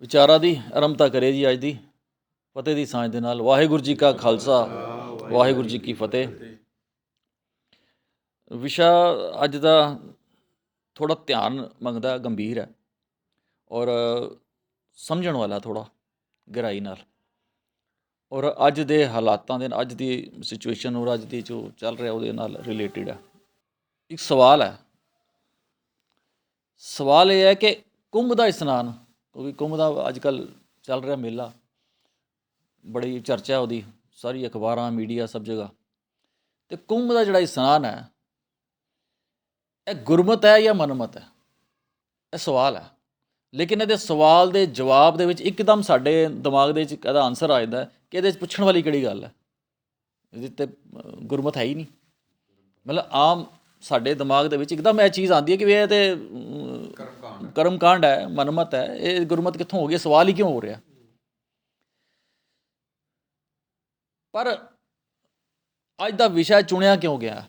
ਵਿਚਾਰਾਂ ਦੀ ਆਰੰਭਤਾ ਕਰੇ ਜੀ ਅੱਜ ਦੀ, ਫਤਿਹ ਦੀ ਸਾਂਝ ਦੇ ਨਾਲ। ਵਾਹਿਗੁਰੂ ਜੀ ਕਾ ਖਾਲਸਾ, ਵਾਹਿਗੁਰੂ ਜੀ ਕੀ ਫਤਿਹ। ਵਿਸ਼ਾ ਅੱਜ ਦਾ ਥੋੜਾ ਧਿਆਨ ਮੰਗਦਾ, ਗੰਭੀਰ ਹੈ ਔਰ ਸਮਝਣ ਵਾਲਾ ਥੋੜਾ ਗਹਿਰਾਈ ਨਾਲ। ਔਰ ਅੱਜ ਦੇ ਹਾਲਾਤਾਂ ਦੇ ਅੱਜ ਦੀ ਸਿਚੁਏਸ਼ਨ ਔਰ ਅੱਜ ਦੀ ਜੋ ਚੱਲ ਰਿਹਾ ਉਹਦੇ ਨਾਲ ਰਿਲੇਟਡ ਹੈ। ਇੱਕ ਸਵਾਲ ਹੈ। ਸਵਾਲ ਇਹ ਹੈ ਕਿ ਕੁੰਭ ਦਾ ਇਸ਼ਨਾਨ ਕਿਉਂਕਿ ਕੁੰਭ ਦਾ ਅੱਜ ਕੱਲ੍ਹ ਚੱਲ ਰਿਹਾ ਮੇਲਾ। ਬੜੀ ਚਰਚਾ ਉਹਦੀ, ਸਾਰੀ ਅਖਬਾਰਾਂ, ਮੀਡੀਆ ਸਭ ਜਗ੍ਹਾ। ਤੇ ਕੁੰਭ ਦਾ ਜਿਹੜਾ ਇਸ਼ਨਾਨ ਹੈ, ਇਹ ਗੁਰਮਤ ਹੈ ਜਾਂ ਮਨਮਤ ਹੈ? ਇਹ ਸਵਾਲ ਹੈ। ਲੇਕਿਨ ਇਹਦੇ ਸਵਾਲ ਦੇ ਜਵਾਬ ਦੇ ਵਿੱਚ ਇੱਕਦਮ ਸਾਡੇ ਦਿਮਾਗ ਦੇ ਵਿੱਚ ਇਹਦਾ ਆਨਸਰ ਆ ਜਾਂਦਾ ਕਿ ਇਹਦੇ ਵਿੱਚ ਪੁੱਛਣ ਵਾਲੀ ਕਿਹੜੀ ਗੱਲ ਹੈ? ਇਹਦੇ ਤੇ ਗੁਰਮਤ ਹੈ ਹੀ ਨਹੀਂ। ਮਤਲਬ ਆਮ ਸਾਡੇ ਦਿਮਾਗ ਦੇ ਵਿੱਚ ਇੱਕਦਮ ਇਹ ਚੀਜ਼ ਆਉਂਦੀ ਹੈ ਕਿ ਵੀ ਇਹ ਤੇ ਅਮ, ਕਰਮ ਕਾਂਡ ਹੈ ਮਨਮਤ ਹੈ ਇਹ ਗੁਰਮਤ ਕਿੱਥੋਂ ਹੋ ਗਈ ਸਵਾਲ ਹੀ ਕਿਉਂ ਹੋ ਰਿਹਾ? ਪਰ ਅੱਜ ਦਾ ਵਿਸ਼ਾ ਚੁਣਿਆ ਕਿਉਂ ਗਿਆ?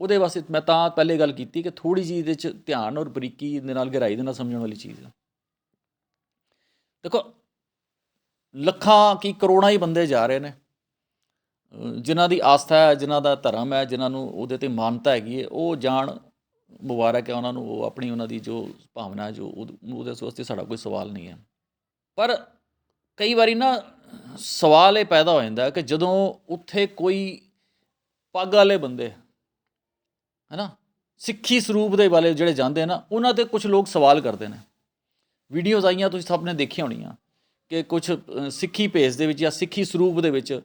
ਉਹਦੇ ਵਾਸਤੇ ਮੈਂ ਤਾਂ ਪਹਿਲੇ ਗੱਲ ਕੀਤੀ ਕਿ ਥੋੜੀ ਜਿਹੀ ਇਹਦੇ ਚ ਧਿਆਨ ਔਰ ਬਰੀਕੀ ਦੇ ਨਾਲ ਗਹਿਰਾਈ ਦੇ ਨਾਲ ਸਮਝਣ ਵਾਲੀ ਚੀਜ਼ ਹੈ ਦੇਖੋ ਲੱਖਾਂ ਕੀ ਕਰੋੜਾਂ ਹੀ ਬੰਦੇ ਜਾ ਰਹੇ ਨੇ। ਜਿਨ੍ਹਾਂ ਦੀ ਆਸਥਾ ਹੈ, ਜਿਨ੍ਹਾਂ ਦਾ ਧਰਮ ਹੈ, ਜਿਨ੍ਹਾਂ ਨੂੰ ਉਹਦੇ ਤੇ ਮਾਨਤਾ ਹੈਗੀ ਹੈ, ਉਹ ਜਾਣ ਮੁਬਾਰਕ ਹੈ ਉਹਨਾਂ ਨੂੰ, ਉਹ ਆਪਣੀ ਉਹਨਾਂ ਦੀ ਜੋ ਭਾਵਨਾ ਹੈ, ਜੋ ਉਹਦੇ ਵਾਸਤੇ ਸਾਡਾ ਕੋਈ ਸਵਾਲ ਨਹੀਂ ਹੈ। ਪਰ ਕਈ ਵਾਰੀ ਨਾ ਸਵਾਲ ਇਹ ਪੈਦਾ ਹੋ ਜਾਂਦਾ ਕਿ ਜਦੋਂ ਉੱਥੇ ਕੋਈ ਪੱਗ ਵਾਲੇ ਬੰਦੇ, ਹੈਨਾ, ਸਿੱਖੀ ਸਰੂਪ ਦੇ ਵਾਲੇ ਜਿਹੜੇ ਜਾਂਦੇ ਨਾ, ਉਹਨਾਂ ਤੇ ਕੁਝ ਲੋਕ ਸਵਾਲ ਕਰਦੇ ਨੇ। ਵੀਡੀਓਜ਼ ਆਈਆਂ, ਤੁਸੀਂ ਸਭ ਨੇ ਦੇਖੀਆਂ ਹੋਣੀਆਂ ਕਿ ਕੁਝ ਸਿੱਖੀ ਭੇਸ ਦੇ ਵਿੱਚ ਜਾਂ ਸਿੱਖੀ ਸਰੂਪ ਦੇ ਵਿੱਚ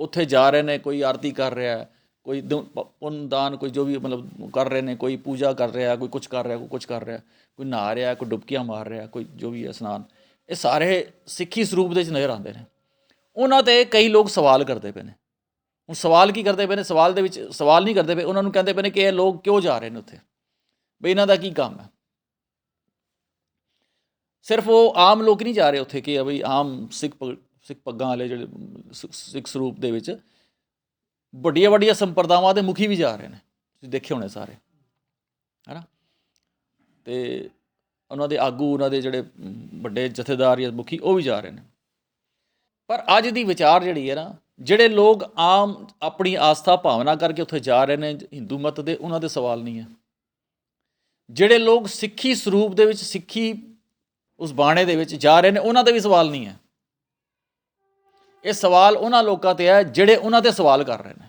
ਉੱਥੇ ਜਾ ਰਹੇ ਨੇ, ਕੋਈ ਆਰਤੀ ਕਰ ਰਿਹਾ ਕੋਈ ਦ- ਪੁੰਨ ਦਾਨ, ਕੋਈ ਜੋ ਵੀ ਮਤਲਬ ਕਰ ਰਹੇ ਨੇ, ਕੋਈ ਪੂਜਾ ਕਰ ਰਿਹਾ, ਕੋਈ ਕੁਝ ਕਰ ਰਿਹਾ, ਕੋਈ ਕੁਝ ਕਰ ਰਿਹਾ, ਕੋਈ ਨਹਾ ਰਿਹਾ, ਕੋਈ ਡੁਬਕੀਆਂ ਮਾਰ ਰਿਹਾ, ਕੋਈ ਜੋ ਵੀ ਹੈ ਇਸ਼ਨਾਨ, ਇਹ ਸਾਰੇ ਸਿੱਖੀ ਸਰੂਪ ਦੇ ਵਿੱਚ ਨਜ਼ਰ ਆਉਂਦੇ ਨੇ। ਉਹਨਾਂ ਤੇ ਕਈ ਲੋਕ ਸਵਾਲ ਕਰਦੇ ਪਏ ਨੇ। ਹੁਣ ਸਵਾਲ ਕੀ ਕਰਦੇ ਪਏ ਨੇ? ਸਵਾਲ ਦੇ ਵਿੱਚ ਸਵਾਲ ਨਹੀਂ ਕਰਦੇ ਪਏ, ਉਹਨਾਂ ਨੂੰ ਕਹਿੰਦੇ ਪਏ ਨੇ ਕਿ ਇਹ ਲੋਕ ਕਿਉਂ ਜਾ ਰਹੇ ਨੇ ਉੱਥੇ? ਬਈ ਇਹਨਾਂ ਦਾ ਕੀ ਕੰਮ ਹੈ? ਸਿਰਫ ਉਹ ਆਮ ਲੋਕ ਨਹੀਂ ਜਾ ਰਹੇ ਉੱਥੇ ਕਿ ਬਈ ਆਮ ਸਿੱਖ ਪ- ਸਿੱਖ ਪੱਗਾਂ ਵਾਲੇ ਜਿਹੜੇ ਸਿ- ਸਿੱਖ ਸਰੂਪ ਦੇ ਵਿੱਚ ਵੱਡੀਆਂ ਵੱਡੀਆਂ ਸੰਪਰਦਾਵਾਂ ਦੇ ਮੁਖੀ ਵੀ ਜਾ ਰਹੇ ਨੇ। ਤੁਸੀਂ ਦੇਖੇ ਹੋਣੇ ਸਾਰੇ। ਹੈਨਾ? ਤੇ ਉਹਨਾਂ ਦੇ ਆਗੂ ਉਹਨਾਂ ਦੇ ਜਿਹੜੇ ਮ, ਵੱਡੇ ਜਥੇਦਾਰ ਜਾਂ ਮੁਖੀ ਉਹ ਵੀ ਜਾ ਰਹੇ ਨੇ। ਪਰ ਅੱਜ ਦੀ ਵਿਚਾਰ ਜਿਹੜੀ ਹੈ ਨਾ ਜਿਹੜੇ ਲੋਕ ਆਮ ਆਪਣੀ ਆਸਥਾ ਭਾਵਨਾ ਕਰਕੇ ਉੱਥੇ ਜਾ ਰਹੇ ਨੇ ਹਿੰਦੂ ਮਤ ਦੇ ਉਹਨਾਂ ਦੇ ਸਵਾਲ ਨਹੀਂ ਹੈ। ਜਿਹੜੇ ਲੋਕ ਸਿੱਖੀ ਸਰੂਪ ਦੇ ਵਿੱਚ ਸਿੱਖੀ ਉਸ ਬਾਣੇ ਦੇ ਵਿੱਚ ਜਾ ਰਹੇ ਨੇ ਉਹਨਾਂ ਦੇ ਵੀ ਸਵਾਲ ਨਹੀਂ ਹੈ। ਇਹ ਸਵਾਲ ਉਹਨਾਂ ਲੋਕਾਂ ਤੇ ਹੈ ਜਿਹੜੇ ਉਹਨਾਂ ਤੇ ਸਵਾਲ ਕਰ ਰਹੇ ਨੇ।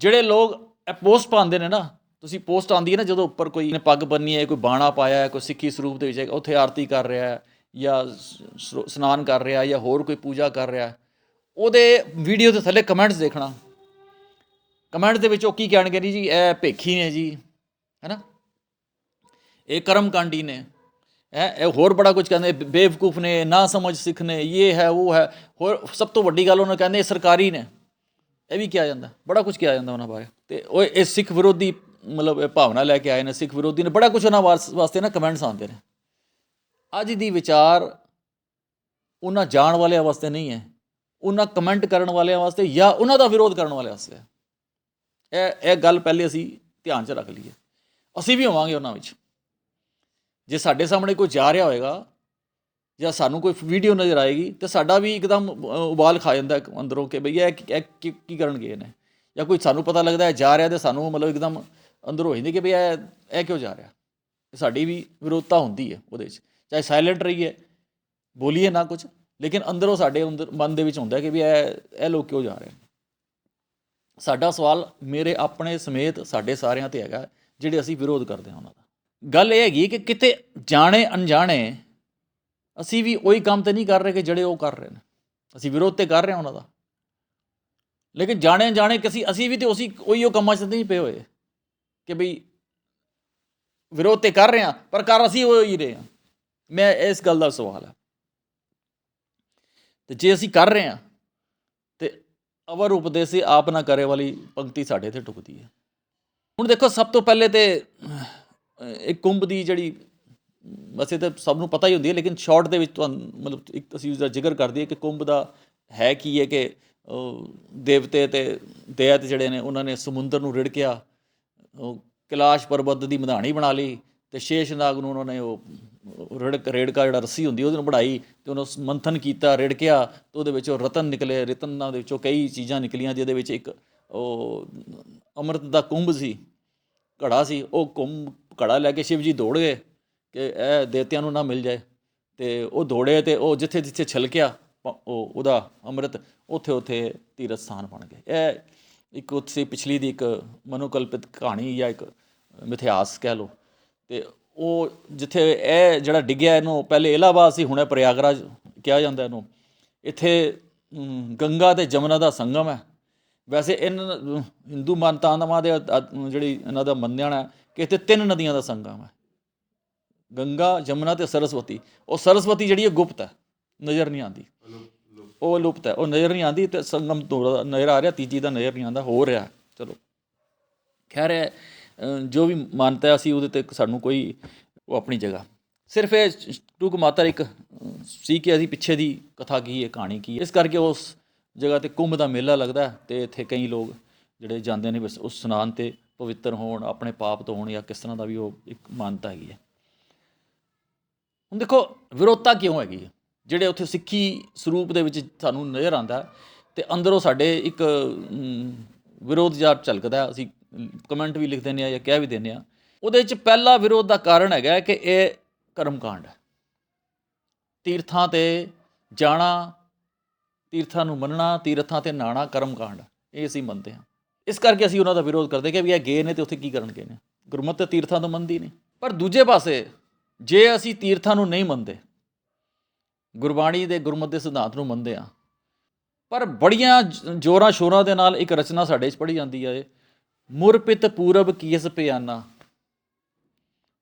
ਜਿਹੜੇ ਲੋਕ ਇਹ ਪੋਸਟ ਪਾਉਂਦੇ ਨੇ ਨਾ, ਤੁਸੀਂ ਪੋਸਟ ਆਉਂਦੀ ਹੈ ਨਾ ਜਦੋਂ ਉੱਪਰ ਕੋਈ ਨੇ ਪੱਗ ਬੰਨੀ ਹੈ, ਕੋਈ ਬਾਣਾ ਪਾਇਆ ਹੈ, ਕੋਈ ਸਿੱਖੀ ਸਰੂਪ ਦੇ ਵਿੱਚ ਉੱਥੇ ਆਰਤੀ ਕਰ ਰਿਹਾ ਹੈ ਜਾਂ ਸਨਾਨ ਕਰ ਰਿਹਾ ਜਾਂ ਹੋਰ ਕੋਈ ਪੂਜਾ ਕਰ ਰਿਹਾ ਉਹਦੇ ਵੀਡੀਓ ਦੇ ਥੱਲੇ ਕਮੈਂਟਸ ਦੇਖਣਾ। ਕਮੈਂਟ ਦੇ ਵਿੱਚ ਉਹ ਕੀ ਕਹਿਣਗੇ ਜੀ ਜੀ ਇਹ ਭੇਖੀ ਨੇ ਜੀ ਹੈਨਾ ਇਹ ਕਰਮਕਾਂਡੀ ਨੇ। ਇਹ ਹੋਰ ਬੜਾ ਕੁਝ ਕਹਿੰਦੇ ਬੇਵਕੂਫ ਨੇ, ਨਾ ਸਮਝ ਸਿੱਖ ਨੇ, ਇਹ ਹੈ, ਉਹ ਹੈ। ਹੋਰ ਸਭ ਤੋਂ ਵੱਡੀ ਗੱਲ ਉਹਨਾਂ ਕਹਿੰਦੇ ਇਹ ਸਰਕਾਰੀ ਨੇ। ਇਹ ਵੀ ਕਿਹਾ ਜਾਂਦਾ, ਬੜਾ ਕੁਝ ਕਿਹਾ ਜਾਂਦਾ ਉਹਨਾਂ ਬਾਰੇ। ਤੇ ਉਹ ਇਹ ਸਿੱਖ ਵਿਰੋਧੀ, ਮਤਲਬ ਭਾਵਨਾ ਲੈ ਕੇ ਆਏ ਨੇ, ਸਿੱਖ ਵਿਰੋਧੀ ਨੇ, ਬੜਾ ਕੁਝ ਉਹਨਾਂ ਵਾਸ- ਵਾਸਤੇ ਨਾ ਕਮੈਂਟਸ ਆਉਂਦੇ ਨੇ। ਅੱਜ ਦੀ ਵਿਚਾਰ ਉਹਨਾਂ ਜਾਣ ਵਾਲਿਆਂ ਵਾਸਤੇ ਨਹੀਂ ਹੈ। ਉਹਨਾਂ ਕਮੈਂਟ ਕਰਨ ਵਾਲਿਆਂ ਵਾਸਤੇ ਜਾਂ ਉਹਨਾਂ ਦਾ ਵਿਰੋਧ ਕਰਨ ਵਾਲਿਆਂ ਵਾਸਤੇ ਇਹ ਇਹ ਗੱਲ ਪਹਿਲੇ ਅਸੀਂ ਧਿਆਨ 'ਚ ਰੱਖ ਲਈਏ। ਅਸੀਂ ਵੀ ਹੋਵਾਂਗੇ ਉਹਨਾਂ ਵਿੱਚ। ਜੇ ਸਾਡੇ ਸਾਹਮਣੇ ਕੋਈ ਜਾ ਰਿਹਾ ਹੋਏਗਾ ਜਾਂ ਸਾਨੂੰ ਕੋਈ ਵੀਡੀਓ ਨਜ਼ਰ ਆਏਗੀ, ਤੇ ਸਾਡਾ ਵੀ ਇੱਕਦਮ ਉਬਾਲ ਖਾ ਜਾਂਦਾ ਅੰਦਰੋਂ ਕਿ ਭਈ ਇਹ ਕੀ- ਕਰਨ ਗਏ ਨੇ ਜਾਂ ਕੋਈ ਸਾਨੂੰ ਪਤਾ ਲੱਗਦਾ ਹੈ ਜਾ ਰਿਹਾ ਤੇ ਸਾਨੂੰ ਮਤਲਬ ਇੱਕਦਮ ਅੰਦਰ ਹੋ ਜਾਂਦੀ ਕਿ ਭਈ ਇਹ ਇਹ ਕਿਉਂ ਜਾ ਰਿਹਾ? ਸਾਡੀ ਵੀ ਵਿਰੋਧਤਾ ਹੁੰਦੀ ਹੈ ਉਹਦੇ ਵਿੱਚ। ਚਾਹੇ ਸਾਇਲੈਂਟ ਰਹੀਏ, ਬੋਲੀਏ ਨਾ ਕੁਝ ਲੇਕਿਨ ਅੰਦਰੋਂ ਸਾਡੇ ਅੰਦਰ, ਮਨ ਦੇ ਵਿੱਚ ਹੁੰਦਾ ਕਿ ਵੀ ਇਹ ਇਹ ਲੋਕ ਕਿਉਂ ਜਾ ਰਹੇ ਨੇ? ਸਾਡਾ ਸਵਾਲ ਮੇਰੇ ਆਪਣੇ ਸਮੇਤ ਸਾਡੇ ਸਾਰਿਆਂ ਤੇ ਹੈਗਾ, ਜਿਹੜੇ ਅਸੀਂ ਵਿਰੋਧ ਕਰਦੇ ਹਾਂ ਉਹਨਾਂ ਦਾ। ਗੱਲ ਇਹ ਹੈਗੀ ਕਿ ਕਿਤੇ ਜਾਣੇ ਅਣਜਾਣੇ, ਅਸੀਂ ਵੀ ਉਹੀ ਕੰਮ ਤੇ ਨਹੀਂ ਕਰ ਰਹੇ ਕਿ ਜਿਹੜੇ ਉਹ ਕਰ ਰਹੇ ਨੇ। ਅਸੀਂ ਵਿਰੋਧ ਤੇ ਕਰ ਰਹੇ ਹਾਂ ਉਹਨਾਂ ਦਾ। ਲੇਕਿਨ ਜਾਣੇ ਜਾਣੇ ਕਿ ਅਸੀਂ ਅਸੀਂ ਵੀ ਤੇ ਉਸੇ ਉਹੀ ਉਹ ਕੰਮਾਂ 'ਚ ਨਹੀਂ ਪਏ ਹੋਏ ਕਿ ਬਈ ਵਿਰੋਧ ਤੇ ਕਰ ਰਹੇ ਹਾਂ, ਪਰ ਕਰ ਅਸੀਂ ਉਹ ਹੀ ਰਹੇ ਹਾਂ। ਮੈਂ ਇਸ ਗੱਲ ਦਾ ਸਵਾਲ ਹੈ। ਤੇ ਜੇ ਅਸੀਂ ਕਰ ਰਹੇ ਹਾਂ, ਤੇ ਅਵਰ ਉਪਦੇਸੀ ਆਪ ਨਾ ਕਰੇ ਵਾਲੀ ਪੰਕਤੀ ਸਾਡੇ ਤੇ ਟੁਕਦੀ ਹੈ। ਹੁਣ ਦੇਖੋ ਸਭ ਤੋਂ ਪਹਿਲੇ ਤੇ ਅਹ, ਇਹ ਕੁੰਭ ਦੀ ਜਿਹੜੀ ਵੈਸੇ ਤਾਂ ਸਭ ਨੂੰ ਪਤਾ ਹੀ ਹੁੰਦੀ ਹੈ ਲੇਕਿਨ ਸ਼ਾਰਟ ਦੇ ਵਿੱਚ ਤੁਹਾਨੂੰ ਮਤਲਬ ਇੱਕ ਅਸੀਂ ਉਸਦਾ ਜ਼ਿਕਰ ਕਰ ਦਈਏ ਕਿ ਕੁੰਭ ਦਾ ਹੈ ਕੀ ਹੈ ਕਿ ਦੇਵਤੇ ਤੇ ਦੈਤ ਜਿਹੜੇ ਨੇ ਉਹਨਾਂ ਨੇ ਸਮੁੰਦਰ ਨੂੰ ਰਿੜਕਿਆ ਉਹ ਕੈਲਾਸ਼ ਪਰਬਤ ਦੀ ਮਧਾਣੀ ਬਣਾ ਲਈ ਤੇ ਸ਼ੇਸ਼ਨਾਗ ਨੂੰ ਉਹਨਾਂ ਨੇ ਉਹ ਰੜਕ ਰੇੜਕਾ ਜਿਹੜਾ ਰੱਸੀ ਹੁੰਦੀ ਉਹਦੇ ਨੂੰ ਬਣਾਈ ਤੇ ਉਹਨੂੰ ਮੰਥਨ ਕੀਤਾ ਰਿੜਕਿਆ ਤੇ ਉਹਦੇ ਵਿੱਚੋਂ ਰਤਨ ਨਿਕਲੇ ਰਤਨਾਂ ਦੇ ਵਿੱਚੋਂ ਕਈ ਚੀਜ਼ਾਂ ਨਿਕਲੀਆਂ ਜਿਹਦੇ ਵਿੱਚ ਇੱਕ ਉਹ ਅੰਮ੍ਰਿਤ ਦਾ ਕੁੰਭ ਸੀ ਘੜਾ ਸੀ ਉਹ ਕੁੰਭ ਘੜਾ ਲੈ ਕੇ ਸ਼ਿਵ ਜੀ ਦੌੜ ਗਏ ਕਿ ਇਹ ਦੇਵਤਿਆਂ ਨੂੰ ਨਾ ਮਿਲ ਜਾਏ। ਤੇ ਉਹ ਦੌੜੇ ਤੇ ਉਹ ਜਿੱਥੇ ਜਿੱਥੇ ਛਲਕਿਆ, ਪ- ਉਹ ਉਹਦਾ ਅੰਮ੍ਰਿਤ, ਉੱਥੇ ਉੱਥੇ ਤੀਰਥ ਸਥਾਨ ਬਣ ਗਏ। ਇਹ ਇੱਕ ਉੱਥੇ ਪਿਛਲੀ ਦੀ ਇੱਕ ਮਨੋਕਲਪਿਤ ਕਹਾਣੀ ਜਾਂ ਇੱਕ ਮਿਥਿਹਾਸ ਕਹਿ ਲਓ। ਤੇ ਉਹ ਜਿੱਥੇ ਇਹ ਜਿਹੜਾ ਡਿੱਗਿਆ ਇਹਨੂੰ, ਪਹਿਲੇ ਇਲਾਹਾਬਾਦ ਸੀ, ਹੁਣੇ ਪ੍ਰਯਾਗਰਾਜ ਕਿਹਾ ਜਾਂਦਾ ਇਹਨੂੰ। ਇੱਥੇ ਗੰਗਾ ਤੇ ਜਮਨਾ ਦਾ ਸੰਗਮ ਹੈ। ਵੈਸੇ ਇਹਨਾਂ, ਹਿੰਦੂ ਮਾਨਤਾਵਾਂ ਦੇ ਜਿਹੜੀ ਇਹਨਾਂ ਦਾ ਮੰਨਣਾ ਹੈ ਕਿ ਇੱਥੇ ਤਿੰਨ ਨਦੀਆਂ ਦਾ ਸੰਗਮ ਹੈ। ਗੰਗਾ ਜਮਨਾ ਤੇ ਸਰਸਵਤੀ। ਉਹ ਸਰਸਵਤੀ ਜਿਹੜੀ ਹੈ ਗੁਪਤ ਹੈ, ਨਜ਼ਰ ਨਹੀਂ ਆਉਂਦੀ। ਉਹ ਲੁਪਤ ਹੈ, ਉਹ ਨਜ਼ਰ ਨਹੀਂ ਆਉਂਦੀ ਤੇ ਸੰਗਮ ਤੋਂ ਨਜ਼ਰ ਆ ਰਿਹਾ, ਤੀਜੀ ਦਾ ਨਜ਼ਰ ਨਹੀਂ ਆਉਂਦਾ, ਹੋ ਰਿਹਾ ਚਲੋ। ਖੈਰ ਹੈ ਜੋ ਵੀ ਮਾਨਤਾ ਅਸੀਂ ਉਹਦੇ ਤੇ ਸਾਨੂੰ ਕੋਈ, ਉਹ ਆਪਣੀ ਜਗ੍ਹਾ। ਸਿਰਫ ਇਹ ਟੂਕ ਮਾਤਾ ਇੱਕ ਸੀ ਕਿ ਅਸੀਂ ਪਿੱਛੇ ਦੀ ਕਥਾ ਕੀ ਹੈ, ਕਹਾਣੀ ਕੀ ਹੈ। ਇਸ ਕਰਕੇ ਉਸ ਜਗ੍ਹਾ ਤੇ ਕੁੰਭ ਦਾ ਮੇਲਾ ਲੱਗਦਾ ਹੈ ਤੇ ਇੱਥੇ ਕਈ ਲੋਕ ਜਿਹੜੇ ਜਾਂਦੇ ਨੇ ਬਸ ਉਸ ਸਨਾਨ ਤੇ ਪਵਿੱਤਰ ਹੋਣ, ਆਪਣੇ ਪਾਪ ਤੋਂ ਹੋਣ ਜਾਂ ਕਿਸ ਤਰ੍ਹਾਂ ਦਾ ਵੀ ਉਹ ਇੱਕ ਮਾਨਤਾ ਹੈਗੀ ਹੈ। ਹੁਣ ਦੇਖੋ, ਵਿਰੋਧਤਾ ਕਿਉਂ ਹੈਗੀ ਹੈ? ਜਿਹੜੇ ਉੱਥੇ ਸਿੱਖੀ ਸਰੂਪ ਦੇ ਵਿੱਚ ਸਾਨੂੰ ਨਜ਼ਰ ਆਉਂਦਾ ਹੈ ਤੇ ਅੰਦਰੋਂ ਸਾਡੇ ਇੱਕ ਵਿਰੋਧ ਜਾਂ ਝਲਕਦਾ ਅਸੀਂ ਕਮੈਂਟ ਵੀ ਲਿਖ ਦਿੰਦੇ ਆ ਜਾਂ ਕਹਿ ਵੀ ਦਿੰਦੇ ਆ ਉਹਦੇ ਵਿੱਚ ਪਹਿਲਾ ਵਿਰੋਧ ਦਾ ਕਾਰਨ ਹੈਗਾ ਕਿ ਇਹ ਕਰਮਕਾਂਡ ਹੈ। ਤੀਰਥਾਂ ਤੇ ਜਾਣਾ, ਤੀਰਥਾਂ ਨੂੰ ਮੰਨਣਾ, ਤੀਰਥਾਂ ਤੇ ਨਾਣਾ ਕਰਮਕਾਂਡ ਹੈ। ਇਹ ਅਸੀਂ ਮੰਨਦੇ ਹਾਂ। ਇਸ ਕਰਕੇ ਅਸੀਂ ਉਹਨਾਂ ਦਾ ਵਿਰੋਧ ਕਰਦੇ ਕਿ ਵੀ ਇਹ ਗਏ ਨੇ ਤੇ ਉੱਥੇ ਕੀ ਕਰਨ ਗਏ ਨੇ। ਗੁਰਮਤ ਤੇ ਤੀਰਥਾਂ ਤੋਂ ਮੰਨਦੀ ਨਹੀਂ। ਪਰ ਦੂਜੇ ਪਾਸੇ, ਜੇ ਅਸੀਂ ਤੀਰਥਾਂ ਨੂੰ ਨਹੀਂ ਮੰਨਦੇ, ਗੁਰਬਾਣੀ ਦੇ ਗੁਰਮਤ ਦੇ ਸਿਧਾਂਤ ਨੂੰ ਮੰਨਦੇ ਆ ਪਰ ਬੜੀਆਂ ਜ਼ੋਰਾਂ ਸ਼ੋਰਾਂ ਦੇ ਨਾਲ ਇੱਕ ਰਚਨਾ ਸਾਡੇ 'ਚ ਪੜ੍ਹੀ ਜਾਂਦੀ ਹੈ ਮੁਰਪਿਤ ਪੂਰਬ ਕੀਸ ਪਿਆਨਾ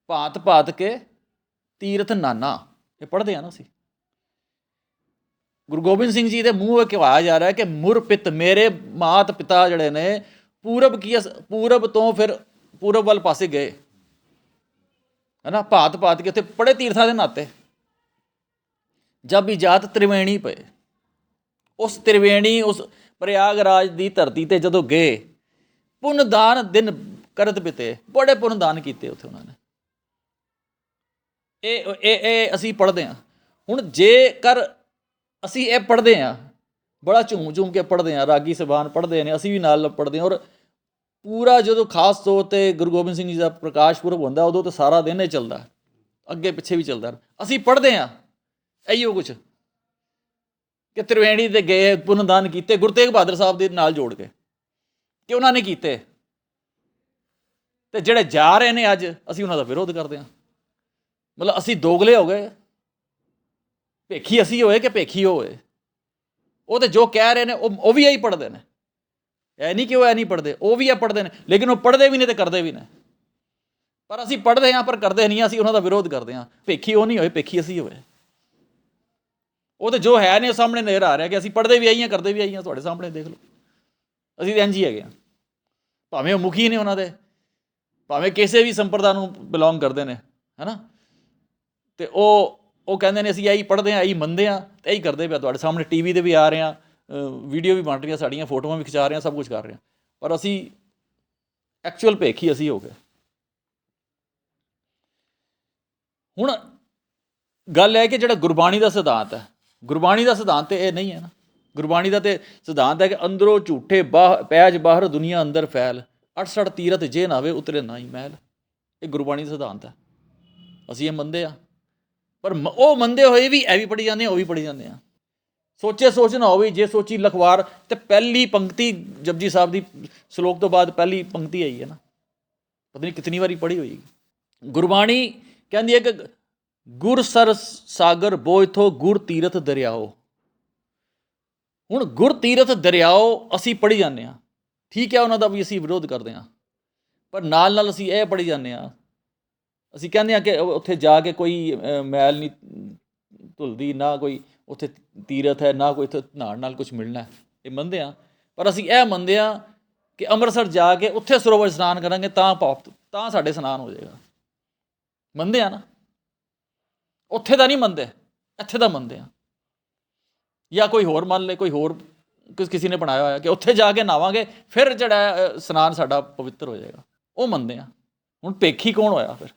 ਭਾਤ ਭਾਤ ਕੇ ਤੀਰਥ ਨਾਨਾ। ਇਹ ਪੜ੍ਹਦੇ ਆ ਨਾ ਅਸੀਂ। ਗੁਰੂ ਗੋਬਿੰਦ ਸਿੰਘ ਜੀ ਦੇ ਮੂੰਹ ਵਿੱਚ ਕਿਹਾ ਜਾ ਰਿਹਾ ਹੈ ਕਿ ਮੁਰਪਿਤ ਮੇਰੇ ਮਾਤ ਪਿਤਾ ਜਿਹੜੇ ਨੇ, ਪੂਰਬ ਕੀਸ ਪੂਰਬ ਤੋਂ ਫਿਰ ਪੂਰਬ ਵੱਲ ਪਾਸੇ ਗਏ। ਹੈ ਨਾ ਭਾਤ ਭਾਤ ਕੇ ਉੱਥੇ ਬੜੇ ਤੀਰਥਾਂ ਦੇ ਨਾਤੇ। ਜਬ ਜਾਤ ਤ੍ਰਿਵੇਣੀ ਪਏ। ਉਸ ਤ੍ਰਿਵੇਣੀ, ਉਸ ਪ੍ਰਯਾਗਰਾਜ ਦੀ ਧਰਤੀ ਤੇ ਜਦੋਂ ਗਏ ਪੁੰਨ ਦਾਨ ਦਿਨ ਕਰਤ ਬਿਤੇ। ਬੜੇ ਪੁੰਨ ਦਾਨ ਕੀਤੇ ਉੱਥੇ ਉਹਨਾਂ ਨੇ। ਇਹ ਇਹ ਇਹ ਅਸੀਂ ਪੜ੍ਹਦੇ ਹਾਂ। ਹੁਣ ਜੇਕਰ ਅਸੀਂ ਇਹ ਪੜ੍ਹਦੇ ਹਾਂ। ਬੜਾ ਝੂਮ ਝੂਮ ਕੇ ਪੜ੍ਹਦੇ ਹਾਂ, ਰਾਗੀ ਸਬਾਨ ਪੜ੍ਹਦੇ ਨੇ, ਅਸੀਂ ਵੀ ਨਾਲ ਪੜ੍ਹਦੇ ਹਾਂ। ਔਰ ਪੂਰਾ ਜਦੋਂ ਖਾਸ ਤੌਰ ਤੇ ਗੁਰੂ ਗੋਬਿੰਦ ਸਿੰਘ ਜੀ ਦਾ ਪ੍ਰਕਾਸ਼ ਪੁਰਬ ਹੁੰਦਾ ਉਦੋਂ ਤਾਂ ਸਾਰਾ ਦਿਨ ਇਹ ਚੱਲਦਾ ਅੱਗੇ ਪਿੱਛੇ ਵੀ ਚੱਲਦਾ ਅਸੀਂ ਪੜ੍ਹਦੇ ਹਾਂ। ਐਈਓ ਕੁਛ। ਕਿ ਤ੍ਰਿਵੇਣੀ ਤੇ ਗਏ, ਪੁੰਨਦਾਨ ਕੀਤੇ, ਗੁਰੂ ਤੇਗ ਬਹਾਦਰ ਸਾਹਿਬ ਦੇ ਨਾਲ ਜੋੜ ਕੇ। ਕਿ ਉਹਨਾਂ ਨੇ ਕੀਤੇ। ਤੇ ਜਿਹੜੇ ਜਾ ਰਹੇ ਨੇ ਅੱਜ, ਅਸੀਂ ਉਹਨਾਂ ਦਾ ਵਿਰੋਧ ਕਰਦੇ ਹਾਂ। ਮਤਲਬ ਅਸੀਂ ਦੋਗਲੇ ਹੋ ਗਏ। ਭੇਖੀ ਅਸੀਂ ਹੋਏ ਕਿ ਭੇਖੀ ਉਹ ਹੋਏ? ਉਹ ਤੇ ਜੋ ਕਹਿ ਰਹੇ ਨੇ, ਉਹ ਉਹ ਵੀ ਇਹੀ ਪੜ੍ਹਦੇ ਨੇ। ਇਹ ਨਹੀਂ ਕਿ ਉਹ ਇਹ ਨਹੀਂ ਪੜ੍ਹਦੇ, ਉਹ ਵੀ ਇਹ ਪੜ੍ਹਦੇ ਨੇ, ਲੇਕਿਨ ਉਹ ਪੜ੍ਹਦੇ ਵੀ ਨੇ ਤੇ ਕਰਦੇ ਵੀ ਨੇ। ਪਰ ਅਸੀਂ ਪੜ੍ਹਦੇ ਹਾਂ, ਪਰ ਕਰਦੇ ਨਹੀਂ, ਅਸੀਂ ਉਹਨਾਂ ਦਾ ਵਿਰੋਧ ਕਰਦੇ ਹਾਂ। ਭੇਖੀ ਉਹ ਨਹੀਂ ਹੋਏ, ਭੇਖੀ ਅਸੀਂ ਹੋਏ। ਉਹ ਤੇ ਜੋ ਹੈ ਨੇ ਉਹ ਸਾਹਮਣੇ ਨਜ਼ਰ ਆ ਰਿਹਾ ਕਿ ਅਸੀਂ ਪੜ੍ਹਦੇ ਵੀ ਆਈਆਂ, ਕਰਦੇ ਵੀ ਆਈਆਂ, ਤੁਹਾਡੇ ਸਾਹਮਣੇ ਦੇਖ ਲਓ। ਅਸੀਂ ਤਾਂ ਇੰਝ ਹੀ ਹੈਗੇ ਹਾਂ। ਭਾਵੇਂ ਉਹ ਮੁਖੀ ਨੇ ਉਹਨਾਂ ਦੇ, ਭਾਵੇਂ ਕਿਸੇ ਵੀ ਸੰਪਰਦਾ ਨੂੰ ਬਿਲੋਂਗ ਕਰਦੇ ਨੇ, ਹੈਨਾ? ਤੇ ਉਹ ਉਹ ਕਹਿੰਦੇ ਨੇ, ਅਸੀਂ ਇਹੀ ਪੜ੍ਹਦੇ ਹਾਂ, ਇਹੀ ਮੰਨਦੇ ਹਾਂ ਤੇ ਇਹੀ ਕਰਦੇ ਪਿਆ ਤੁਹਾਡੇ ਸਾਹਮਣੇ ਟੀਵੀ ਤੇ ਵੀ ਆ ਰਹੇ ਹਾਂ ਵੀਡੀਓ ਵੀ ਬਣ ਰਹੀਆਂ ਸਾਡੀਆਂ, ਫੋਟੋਆਂ ਵੀ ਖਿਚਾ ਰਹੇ ਹਾਂ, ਸਭ ਕੁਝ ਕਰ ਰਹੇ ਹਾਂ। ਪਰ ਅਸੀਂ ਐਕਚੁਅਲ ਭੇਖੀ ਅਸੀਂ ਹੋ ਗਏ। ਹੁਣ ਗੱਲ ਹੈ ਕਿ ਜਿਹੜਾ ਗੁਰਬਾਣੀ ਦਾ ਸਿਧਾਂਤ ਹੈ, ਗੁਰਬਾਣੀ ਦਾ ਸਿਧਾਂਤ ਇਹ ਨਹੀਂ ਹੈ ਨਾ। ਗੁਰਬਾਣੀ ਦਾ ਤੇ ਸਿਧਾਂਤ ਹੈ ਕਿ ਅੰਦਰੋਂ ਝੂਠੇ ਬਾਹ, ਪੈਜ ਬਾਹਰ ਦੁਨੀਆ ਅੰਦਰ ਫੈਲ 68 ਤੀਰਤ ਜੇ ਨਾ ਆਵੇ, ਉਤਰੇ ਨਾ ਹੀ ਮਹਿਲ। ਇਹ ਗੁਰਬਾਣੀ ਦਾ ਸਿਧਾਂਤ ਹੈ। ਅਸੀਂ ਇਹ ਮੰਨਦੇ ਆ ਪਰ ਮ- ਉਹ ਮੰਨਦੇ ਹੋਏ ਵੀ ਐ ਵੀ ਪੜੀ ਜਾਂਦੇ ਆ, ਉਹ ਵੀ ਪੜੀ ਜਾਂਦੇ ਆ। ਸੋਚੇ ਸੋਚ ਨਾ ਹੋਵੇ, ਜੇ ਸੋਚੀ ਲਖਵਾਰ, ਤੇ ਪਹਿਲੀ ਪੰਕਤੀ ਜਪਜੀ ਸਾਹਿਬ ਦੀ ਸ਼ਲੋਕ ਤੋਂ ਬਾਅਦ ਪਹਿਲੀ ਪੰਕਤੀ ਆਈ ਹੈ ਨਾ। ਪਤਾ ਨਹੀਂ ਕਿਤਨੀ ਵਾਰੀ ਪੜੀ ਹੋਈ ਗੁਰਬਾਣੀ ਕਹਿੰਦੀ ਹੈ ਕਿ ਗੁਰ ਸਰ ਸਾਗਰ ਬੋਇਥੋ ਗੁਰ ਤੀਰਥ ਦਰਿਆਓ। ਹੁਣ ਗੁਰ ਤੀਰਥ ਦਰਿਆਓ ਅਸੀਂ ਪੜੀ ਜਾਂਦੇ ਆ। ਠੀਕ ਹੈ, ਉਹਨਾਂ ਦਾ ਵੀ ਅਸੀਂ ਵਿਰੋਧ ਕਰਦੇ ਆ। ਪਰ ਨਾਲ ਨਾਲ ਅਸੀਂ ਇਹ ਪੜੀ ਜਾਂਦੇ ਆ ਅਸੀਂ ਕਹਿੰਦੇ ਆ ਕਿ ਉੱਥੇ ਜਾ ਕੇ ਕੋਈ ਮੈਲ ਨਹੀਂ ਧੁਲਦੀ ਨਾ ਕੋਈ ਉੱਥੇ ਤੀਰਥ ਹੈ ਨਾ ਕੋਈ ਉੱਥੇ ਨਹਾਉਣ ਨਾਲ ਕੁਝ ਮਿਲਣਾ ਇਹ ਮੰਨਦੇ ਆ ਪਰ ਅਸੀਂ ਇਹ ਮੰਨਦੇ ਆ ਕਿ ਅੰਮ੍ਰਿਤਸਰ ਜਾ ਕੇ ਉੱਥੇ ਸਰੋਵਰ ਇਸ਼ਨਾਨ ਕਰਾਂਗੇ ਤਾਂ ਪਾਪ ਤਾਂ ਸਾਡੇ ਇਸ਼ਨਾਨ ਹੋ ਜਾਏਗਾ। ਮੰਨਦੇ ਆ ਨਾ? ਉੱਥੇ ਦਾ ਨਹੀਂ ਮੰਨਦੇ ਇੱਥੇ ਦਾ ਮੰਨਦੇ ਆ ਜਾਂ ਕੋਈ ਹੋਰ ਮੰਨ ਲੈ ਕੋਈ ਹੋਰ ਕਿਸ ਕਿਸੇ ਨੇ ਬਣਾਇਆ ਹੋਇਆ ਕਿ ਉੱਥੇ ਜਾ ਕੇ ਨਾਵਾਂਗੇ ਫਿਰ ਜਿਹੜਾ ਹੈ, ਇਸ਼ਨਾਨ ਸਾਡਾ ਪਵਿੱਤਰ ਹੋ ਜਾਏਗਾ। ਉਹ ਮੰਨਦੇ ਆ ਹੁਣ ਭੇਖੀ ਕੌਣ ਹੋਇਆ ਫਿਰ?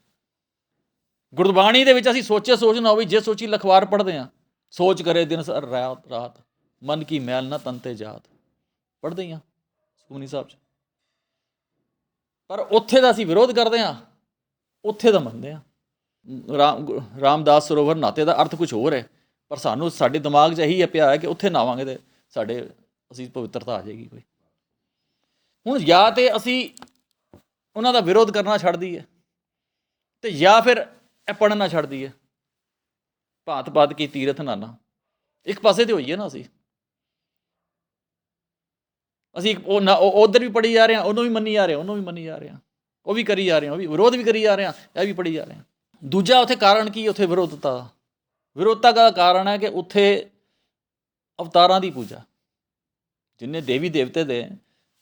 ਗੁਰਬਾਣੀ ਦੇ ਵਿੱਚ ਅਸੀਂ ਸੋਚੇ ਸੋਚ ਨਾ ਹੋਵੇ ਜੇ ਸੋਚੀ ਲਖਵਾਰ ਪੜ੍ਹਦੇ ਆ ਸੋਚ ਕਰੇ ਦਿਨ ਸਰ ਰਾਤ ਰਾਤ, ਮਨ ਕੀ ਮੈਲ ਨਾ ਤਨ ਜਾਤ। ਪੜ੍ਹਦੇ ਆ ਸੁਖਮਨੀ ਸਾਹਿਬ ਚ। ਪਰ ਉੱਥੇ ਦਾ ਅਸੀਂ ਵਿਰੋਧ ਕਰਦੇ ਆ ਉੱਥੇ ਦਾ ਮੰਨਦੇ ਆ ਰਾਮ ਰਾਮਦਾਸ ਸਰੋਵਰ ਨਾਤੇ ਦਾ ਅਰਥ ਕੁਝ ਹੋਰ ਹੈ, ਪਰ ਸਾਨੂੰ ਸਾਡੇ ਦਿਮਾਗ 'ਚ ਇਹੀ ਪਿਆ ਹੈ ਕਿ ਉੱਥੇ ਨਾਵਾਂਗੇ ਤੇ ਸਾਡੇ, ਅਸੀਂ ਪਵਿੱਤਰਤਾ ਆ ਜਾਏਗੀ ਕੋਈ। ਹੁਣ ਜਾਂ ਤੇ ਅਸੀਂ ਉਹਨਾਂ ਦਾ ਵਿਰੋਧ ਕਰਨਾ ਛੱਡ ਦਈਏ, ਤੇ ਜਾਂ ਫਿਰ ਇਹ ਪੜ੍ਹਨ ਨਾ ਛੱਡਦੀ ਹੈ ਭਾਤ ਪਾਤ ਕੀ ਤੀਰਥ ਨਾਨਾ। ਇੱਕ ਪਾਸੇ ਤੇ ਹੋਈਏ ਨਾ ਅਸੀਂ। ਅਸੀਂ ਇੱਕ ਉਹ ਨਾ ਉਧਰ ਵੀ ਪੜੀ ਜਾ ਰਹੇ ਹਾਂ, ਉਹਨੂੰ ਵੀ ਮੰਨੀ ਜਾ ਰਹੇ ਹਾਂ, ਉਹਨੂੰ ਵੀ ਮੰਨੀ ਜਾ ਰਹੇ ਹਾਂ। ਉਹ ਵੀ ਕਰੀ ਜਾ ਰਹੇ ਹਾਂ, ਉਹ ਵੀ ਵਿਰੋਧ ਵੀ ਕਰੀ ਜਾ ਰਹੇ ਹਾਂ, ਇਹ ਵੀ ਪੜੀ ਜਾ ਰਹੇ ਹਾਂ। ਦੂਜਾ ਉੱਥੇ ਕਾਰਨ ਕੀ ਉੱਥੇ ਵਿਰੋਧਤਾ। ਵਿਰੋਧਤਾ ਦਾ ਕਾਰਨ ਹੈ ਕਿ ਉੱਥੇ ਅਵਤਾਰਾਂ ਦੀ ਪੂਜਾ। ਜਿੰਨੇ ਦੇਵੀ ਦੇਵਤੇ ਦੇ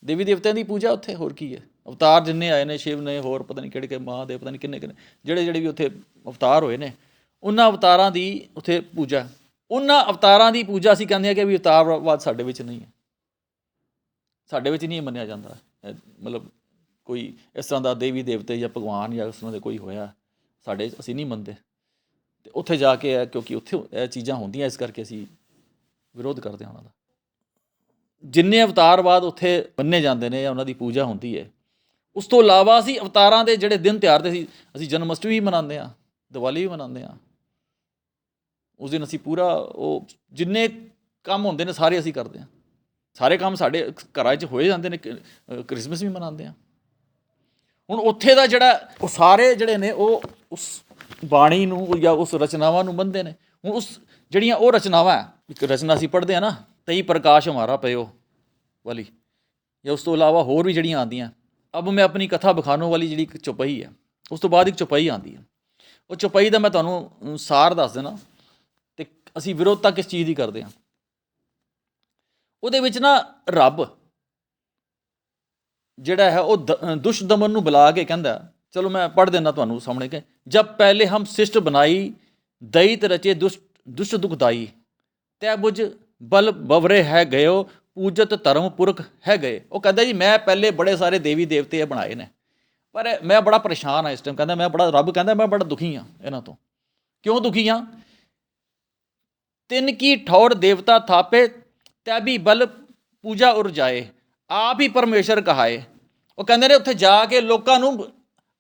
ਦੇਵੀ ਦੇਵਤਿਆਂ ਦੀ ਪੂਜਾ ਉੱਥੇ, ਹੋਰ ਕੀ ਹੈ? ਅਵਤਾਰ ਜਿੰਨੇ ਆਏ ਨੇ, ਸ਼ਿਵ ਨੇ, ਹੋਰ ਪਤਾ ਨਹੀਂ ਕਿਹੜੇ ਕਿਹੜੇ ਮਹਾਦੇਵ, ਪਤਾ ਨਹੀਂ ਕਿੰਨੇ ਕਿੰਨੇ ਜਿਹੜੇ ਜਿਹੜੇ ਵੀ ਉੱਥੇ ਅਵਤਾਰ ਹੋਏ ਨੇ, ਉਹਨਾਂ ਅਵਤਾਰਾਂ ਦੀ ਉੱਥੇ ਪੂਜਾ। ਉਹਨਾਂ ਅਵਤਾਰਾਂ ਦੀ ਪੂਜਾ ਅਸੀਂ ਕਹਿੰਦੇ ਆ ਕਿ ਵੀ ਅਵਤਾਰਵਾਦ ਸਾਡੇ ਵਿੱਚ ਨਹੀਂ ਹੈ। ਸਾਡੇ ਵਿੱਚ ਨਹੀਂ ਮੰਨਿਆ ਜਾਂਦਾ। ਮਤਲਬ ਕੋਈ ਇਸ ਤਰ੍ਹਾਂ ਦਾ ਦੇਵੀ ਦੇਵਤੇ ਜਾਂ ਭਗਵਾਨ ਜਾਂ ਉਸ ਤਰ੍ਹਾਂ ਦੇ ਕੋਈ ਹੋਇਆ, ਸਾਡੇ ਅਸੀਂ ਨਹੀਂ ਮੰਨਦੇ। ਤੇ ਉੱਥੇ ਜਾ ਕੇ ਹੈ ਕਿਉਂਕਿ ਉੱਥੇ ਇਹ ਚੀਜ਼ਾਂ ਹੁੰਦੀਆਂ, ਇਸ ਕਰਕੇ ਅਸੀਂ ਵਿਰੋਧ ਕਰਦੇ ਹਾਂ ਉਹਨਾਂ ਦਾ। ਜਿੰਨੇ ਅਵਤਾਰਵਾਦ ਉੱਥੇ ਮੰਨੇ ਜਾਂਦੇ ਨੇ ਜਾਂ ਉਹਨਾਂ ਦੀ ਪੂਜਾ ਹੁੰਦੀ ਹੈ ਉਸ ਤੋਂ ਇਲਾਵਾ ਅਸੀਂ ਅਵਤਾਰਾਂ ਦੇ ਜਿਹੜੇ ਦਿਨ ਤਿਉਹਾਰ ਦੇ ਸੀ ਅਸੀਂ ਜਨਮ ਅਸ਼ਟਮੀ ਵੀ ਮਨਾਉਂਦੇ ਆ ਦੀਵਾਲੀ ਵੀ ਮਨਾਉਂਦੇ ਆ ਉਸ ਦਿਨ ਅਸੀਂ ਪੂਰਾ ਉਹ ਜਿੰਨੇ ਕੰਮ ਹੁੰਦੇ ਨੇ ਸਾਰੇ ਅਸੀਂ ਕਰਦੇ ਆ ਸਾਰੇ ਕੰਮ ਸਾਡੇ ਘਰਾਂ 'ਚ ਹੋਏ ਜਾਂਦੇ ਨੇ, ਕ- ਕ੍ਰਿਸਮਸ ਵੀ ਮਨਾਉਂਦੇ ਆ ਹੁਣ ਉੱਥੇ ਦਾ ਜਿਹੜਾ ਉਹ ਸਾਰੇ ਜਿਹੜੇ ਨੇ ਉਹ ਉਸ ਬਾਣੀ ਨੂੰ ਜਾਂ ਉਸ ਰਚਨਾਵਾਂ ਨੂੰ ਮੰਨਦੇ ਨੇ। ਹੁਣ ਉਸ ਜਿਹੜੀਆਂ ਉਹ ਰਚਨਾਵਾਂ, ਇੱਕ ਰਚਨਾ ਅਸੀਂ ਪੜ੍ਹਦੇ ਆ ਨਾ, ਤਈ ਪ੍ਰਕਾਸ਼ ਹਮਾਰਾ ਪਇਓ ਵਾਲੀ, ਜਾਂ ਉਸ ਤੋਂ ਇਲਾਵਾ ਹੋਰ ਵੀ ਜਿਹੜੀਆਂ ਆਉਂਦੀਆਂ। ਅਬ ਮੈਂ ਆਪਣੀ ਕਥਾ ਬਖਾਨੋ ਵਾਲੀ ਜਿਹੜੀ ਇੱਕ ਚੁਪਈ ਹੈ ਉਸ ਤੋਂ ਬਾਅਦ ਇੱਕ ਚੁਪਈ ਆਉਂਦੀ ਹੈ ਉਹ ਚੁਪਈ ਦਾ ਮੈਂ ਤੁਹਾਨੂੰ ਸਾਰ ਦੱਸ ਦੇਣਾ ਤੇ ਅਸੀਂ ਵਿਰੋਧਤਾ ਕਿਸ ਚੀਜ਼ ਦੀ ਕਰਦੇ ਹਾਂ ਉਹਦੇ ਵਿੱਚ ਨਾ ਰੱਬ ਜਿਹੜਾ ਹੈ ਉਹ ਦ- ਅ, ਦੁਸ਼ਦਮਨ ਨੂੰ ਬੁਲਾ ਕੇ ਕਹਿੰਦਾ ਚਲੋ ਮੈਂ ਪੜ੍ਹ ਦਿੰਦਾ ਤੁਹਾਨੂੰ ਸਾਹਮਣੇ ਕਿ ਜਬ ਪਹਿਲੇ ਹਮ ਸਿਸ਼ਟ ਬਣਾਈ ਦਇਤ ਰਚੇ ਦੁਸ਼ਟ ਦੁਸ਼ਟ ਦੁਖਦਾਈ ਤੈ ਬੁਝ ਬਲ ਬਵਰੇ ਹੈ ਗਇਓ ਪੂਜਤ ਧਰਮ ਪੁਰਖ ਹੈ ਗਏ। ਉਹ ਕਹਿੰਦਾ ਜੀ, ਮੈਂ ਪਹਿਲੇ ਬੜੇ ਸਾਰੇ ਦੇਵੀ ਦੇਵਤੇ ਬਣਾਏ ਨੇ। ਪਰ ਮੈਂ ਬੜਾ ਪਰੇਸ਼ਾਨ ਆ ਇਸ ਟਾਈਮ ਕਹਿੰਦਾ ਮੈਂ ਬੜਾ, ਰੱਬ ਕਹਿੰਦਾ ਮੈਂ ਬੜਾ ਦੁਖੀ ਆ ਇਹਨਾਂ ਤੋਂ। ਕਿਉਂ ਦੁਖੀ ਆ? ਤਿੰਨ ਕੀ ਠੌਰ ਦੇਵਤਾ ਥਾਪੇ ਤੈਬੀ ਬਲ ਪੂਜਾ ਉਰ ਜਾਏ, ਆਪ ਹੀ ਪਰਮੇਸ਼ਰ ਕਹਾਏ। ਉਹ ਕਹਿੰਦੇ ਨੇ, ਉੱਥੇ ਜਾ ਕੇ ਲੋਕਾਂ ਨੂੰ